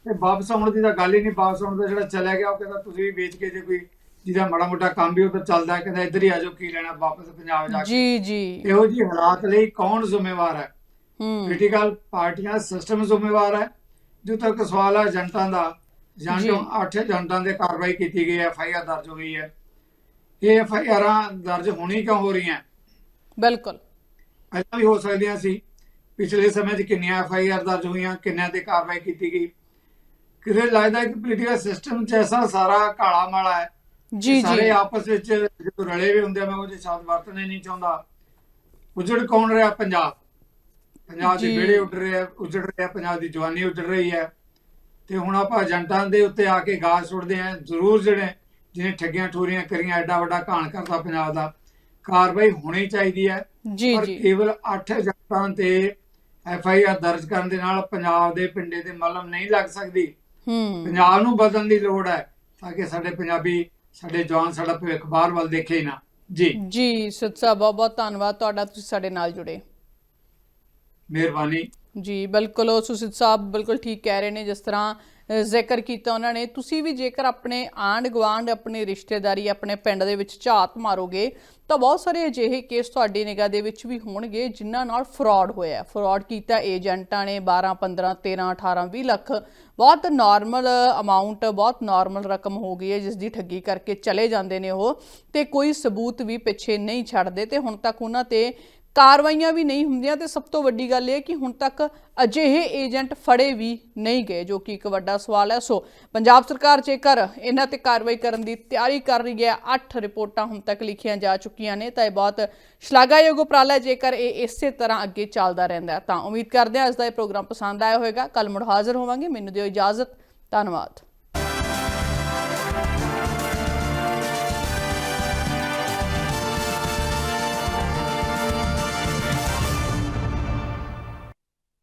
ਤੇ ਵਾਪਸ ਆਉਣ ਦੀ ਤਾਂ ਗੱਲ ਹੀ ਨਹੀਂ ਵਾਪਸ ਆਉਣ ਦਾ ਜਿਹੜਾ ਚਲਾ ਗਿਆ ਉਹ ਕਹਿੰਦਾ ਤੁਸੀਂ ਵੀ ਵੇਚ ਕੇ ਜੇ ਕੋਈ ਜਿਹਦਾ ਮਾੜਾ ਮੋਟਾ ਕੰਮ ਵੀ ਉਧਰ ਚੱਲਦਾ ਕਹਿੰਦਾ ਇੱਧਰ ਹੀ ਆ ਜਾਓ ਕੀ ਲੈਣਾ ਵਾਪਸ ਪੰਜਾਬ ਜਾ ਕੇ। ਜੀ ਜੀ। ਇਹੋ ਜੀ ਹਾਲਾਤ ਲਈ ਕੌਣ ਜ਼ਿੰਮੇਵਾਰ ਹੈ? ਹੂੰ। ਪੋਲੀਟੀਕਲ ਪਾਰਟੀਆਂ ਸਿਸਟਮ ਜ਼ਿੰਮੇਵਾਰ ਹੈ। ਜੋ ਤੱਕ ਸਵਾਲ ਹੈ ਏਜੰਟਾਂ ਦਾ ਜੀ। ਏਜੰਟਾਂ ਅੱਠ ਏਜੰਟਾਂ ਦੇ ਕਾਰਵਾਈ ਕੀਤੀ ਗਈ ਹੈ ਐਫ ਆਈ ਆਰ ਦਰਜ ਹੋਈ ਹੈ। ਇਹ ਐਫ ਆਈ ਆਰਾਂ ਦਰਜ ਹੋਣੀ ਕਿਉਂ ਹੋ ਰਹੀਆਂ? ਬਿਲਕੁਲ। ਪਹਿਲਾਂ ਵੀ ਹੋ ਸਕਦੀਆਂ ਸੀ ਪਿਛਲੇ ਸਮੇਂ 'ਚ ਕਿੰਨੀਆਂ ਐਫ ਆਈ ਆਰ ਦਰਜ ਹੋਈਆਂ ਕਿੰਨਿਆਂ ਤੇ ਕਾਰਵਾਈ ਕੀਤੀ ਗਈ। ਕਿਤੇ ਲੱਗਦਾ ਹੈ ਕਿ ਪੋਲੀਟੀਕਲ ਸਿਸਟਮ 'ਚ ਐਸਾ ਸਾਰਾ ਕਾਲਾ ਮਾਲਾ ਹੈ ਜੀ ਕਿ ਸਾਰੇ ਜੀ ਆਪਸ ਵਿੱਚ ਜਦੋਂ ਰਲੇ ਵੀ ਹੁੰਦੇ ਆ ਮੈਂ ਉਹਦੇ ਸ਼ਬਦ ਵਰਤਣੇ ਨਹੀਂ ਚਾਹੁੰਦਾ। ਉਜੜ ਕੌਣ ਰਿਹਾ? ਪੰਜਾਬ। ਪੰਜਾਬ ਦੇ ਜੀ। ਵਿਹੜੇ ਉੱਡ ਰਹੇ ਆ ਉਜੜ ਰਿਹਾ ਪੰਜਾਬ ਦੀ ਜਵਾਨੀ ਉੱਡ ਰਹੀ ਹੈ। ਤੇ ਹੁਣ ਆਪਾਂ ਏਜੰਟਾਂ ਦੇ ਉੱਤੇ ਆ ਕੇ ਗਾਜ ਸੁੱਟਦੇ ਆ। ਜ਼ਰੂਰ ਜਿਹੜੇ ਜਿਹਨੇ ਠੱਗੀਆਂ ਠੋਰੀਆਂ ਕਰੀਆਂ ਐਡਾ ਵੱਡਾ ਘਾਣ ਕਰਦਾ ਪੰਜਾਬ ਦਾ। ਕਾਰਵਾਈ ਹੋਣੀ ਚਾਹੀਦੀ ਹੈ। ਜੀ ਪਰ ਕੇਵਲ 8 ਏਜੰਟਾਂ ਤੇ ਐਫ ਆਈ ਆਰ ਦਰਜ ਕਰਨ ਦੇ ਨਾਲ ਪੰਜਾਬ ਦੇ ਪਿੰਡੇ ਤੇ ਮਲਮ ਨਹੀਂ ਲੱਗ ਸਕਦੀ। ਹੂੰ। ਪੰਜਾਬ ਨੂੰ ਬਦਲਣ ਦੀ ਲੋੜ ਹੈ ਤਾਂ ਕਿ ਸਾਡੇ ਪੰਜਾਬੀ ਸਾਡੇ ਜਵਾਨ ਸਾਡਾ ਭਵਿੱਖ ਬਾਹਰ ਵੱਲ ਦੇਖੇ ਨਾ। ਜੀ। ਜੀ ਸਿੱਧ ਸਾਹਿਬ ਬਹੁਤ ਬਹੁਤ ਧੰਨਵਾਦ ਤੁਹਾਡਾ ਤੁਸੀਂ ਸਾਡੇ ਨਾਲ ਜੁੜੇ। ਮਿਹਰਬਾਨੀ। ਜੀ ਬਿਲਕੁਲ ਉਹ ਸੁਸਿਤ ਸਾਹਿਬ ਬਿਲਕੁਲ ਠੀਕ ਕਹਿ ਰਹੇ ਨੇ ਜਿਸ ਤਰ੍ਹਾਂ ਜ਼ਿਕਰ ਕੀਤਾ ਉਹਨਾਂ ਨੇ। ਤੁਸੀਂ ਵੀ ਜੇਕਰ ਆਪਣੇ ਆਂਢ ਗੁਆਂਢ ਆਪਣੇ ਰਿਸ਼ਤੇਦਾਰੀ, ਆਪਣੇ ਪਿੰਡ ਦੇ ਵਿੱਚ ਝਾਤ ਮਾਰੋਗੇ, ਤਾਂ ਬਹੁਤ ਸਾਰੇ ਅਜਿਹੇ ਕੇਸ ਤੁਹਾਡੀ ਨਿਗਾਹ ਦੇ ਵਿੱਚ ਵੀ ਹੋਣਗੇ, ਜਿਨ੍ਹਾਂ ਨਾਲ ਫਰਾਡ ਹੋਇਆ। ਫਰਾਡ ਕੀਤਾ ਏਜੰਟਾਂ ਨੇ 12 15 13 18 20 ਲੱਖ। ਬਹੁਤ ਨਾਰਮਲ ਅਮਾਉਂਟ, ਬਹੁਤ ਨਾਰਮਲ ਰਕਮ ਹੋ ਗਈ ਹੈ, ਜਿਸ ਦੀ ਠੱਗੀ ਕਰਕੇ ਚਲੇ ਜਾਂਦੇ ਨੇ ਉਹ। ਤੇ ਕੋਈ ਸਬੂਤ ਵੀ ਪਿੱਛੇ ਨਹੀਂ ਛੱਡਦੇ। ਤੇ ਹੁਣ ਤੱਕ ਉਹਨਾਂ ਤੇ ਕਾਰਵਾਈਆਂ ਵੀ ਨਹੀਂ ਹੁੰਦੀਆਂ ਤੇ ਸਭ ਤੋਂ ਵੱਡੀ ਗੱਲ ਇਹ ਕਿ ਹੁਣ ਤੱਕ ਅਜਿਹੇ ਏਜੰਟ ਫੜੇ ਵੀ ਨਹੀਂ ਗਏ, ਜੋ ਕਿ ਇੱਕ ਵੱਡਾ ਸਵਾਲ ਹੈ। ਸੋ ਪੰਜਾਬ ਸਰਕਾਰ ਜੇਕਰ ਇਹਨਾਂ ਤੇ ਕਾਰਵਾਈ ਕਰਨ ਦੀ ਤਿਆਰੀ ਕਰ ਰਹੀ ਹੈ 8 ਰਿਪੋਰਟਾਂ ਹੁਣ ਤੱਕ ਲਿਖੀਆਂ ਜਾ ਚੁੱਕੀਆਂ ਨੇ, ਤਾਂ ਇਹ ਬਹੁਤ ਸ਼ਲਾਘਾਯੋਗ ਉਪਰਾਲਾ ਹੈ। ਜੇਕਰ ਇਹ ਇਸੇ ਤਰ੍ਹਾਂ ਅੱਗੇ ਚੱਲਦਾ ਰਹਿੰਦਾ ਤਾਂ ਉਮੀਦ ਕਰਦੇ ਹਾਂ ਅੱਜ ਦਾ ਇਹ ਪ੍ਰੋਗਰਾਮ ਪਸੰਦ ਆਇਆ ਹੋਵੇਗਾ। ਕੱਲ ਮੁੜ ਹਾਜ਼ਰ ਹੋਵਾਂਗੇ। ਮੈਨੂੰ ਦਿਓ ਇਜਾਜ਼ਤ। ਧੰਨਵਾਦ।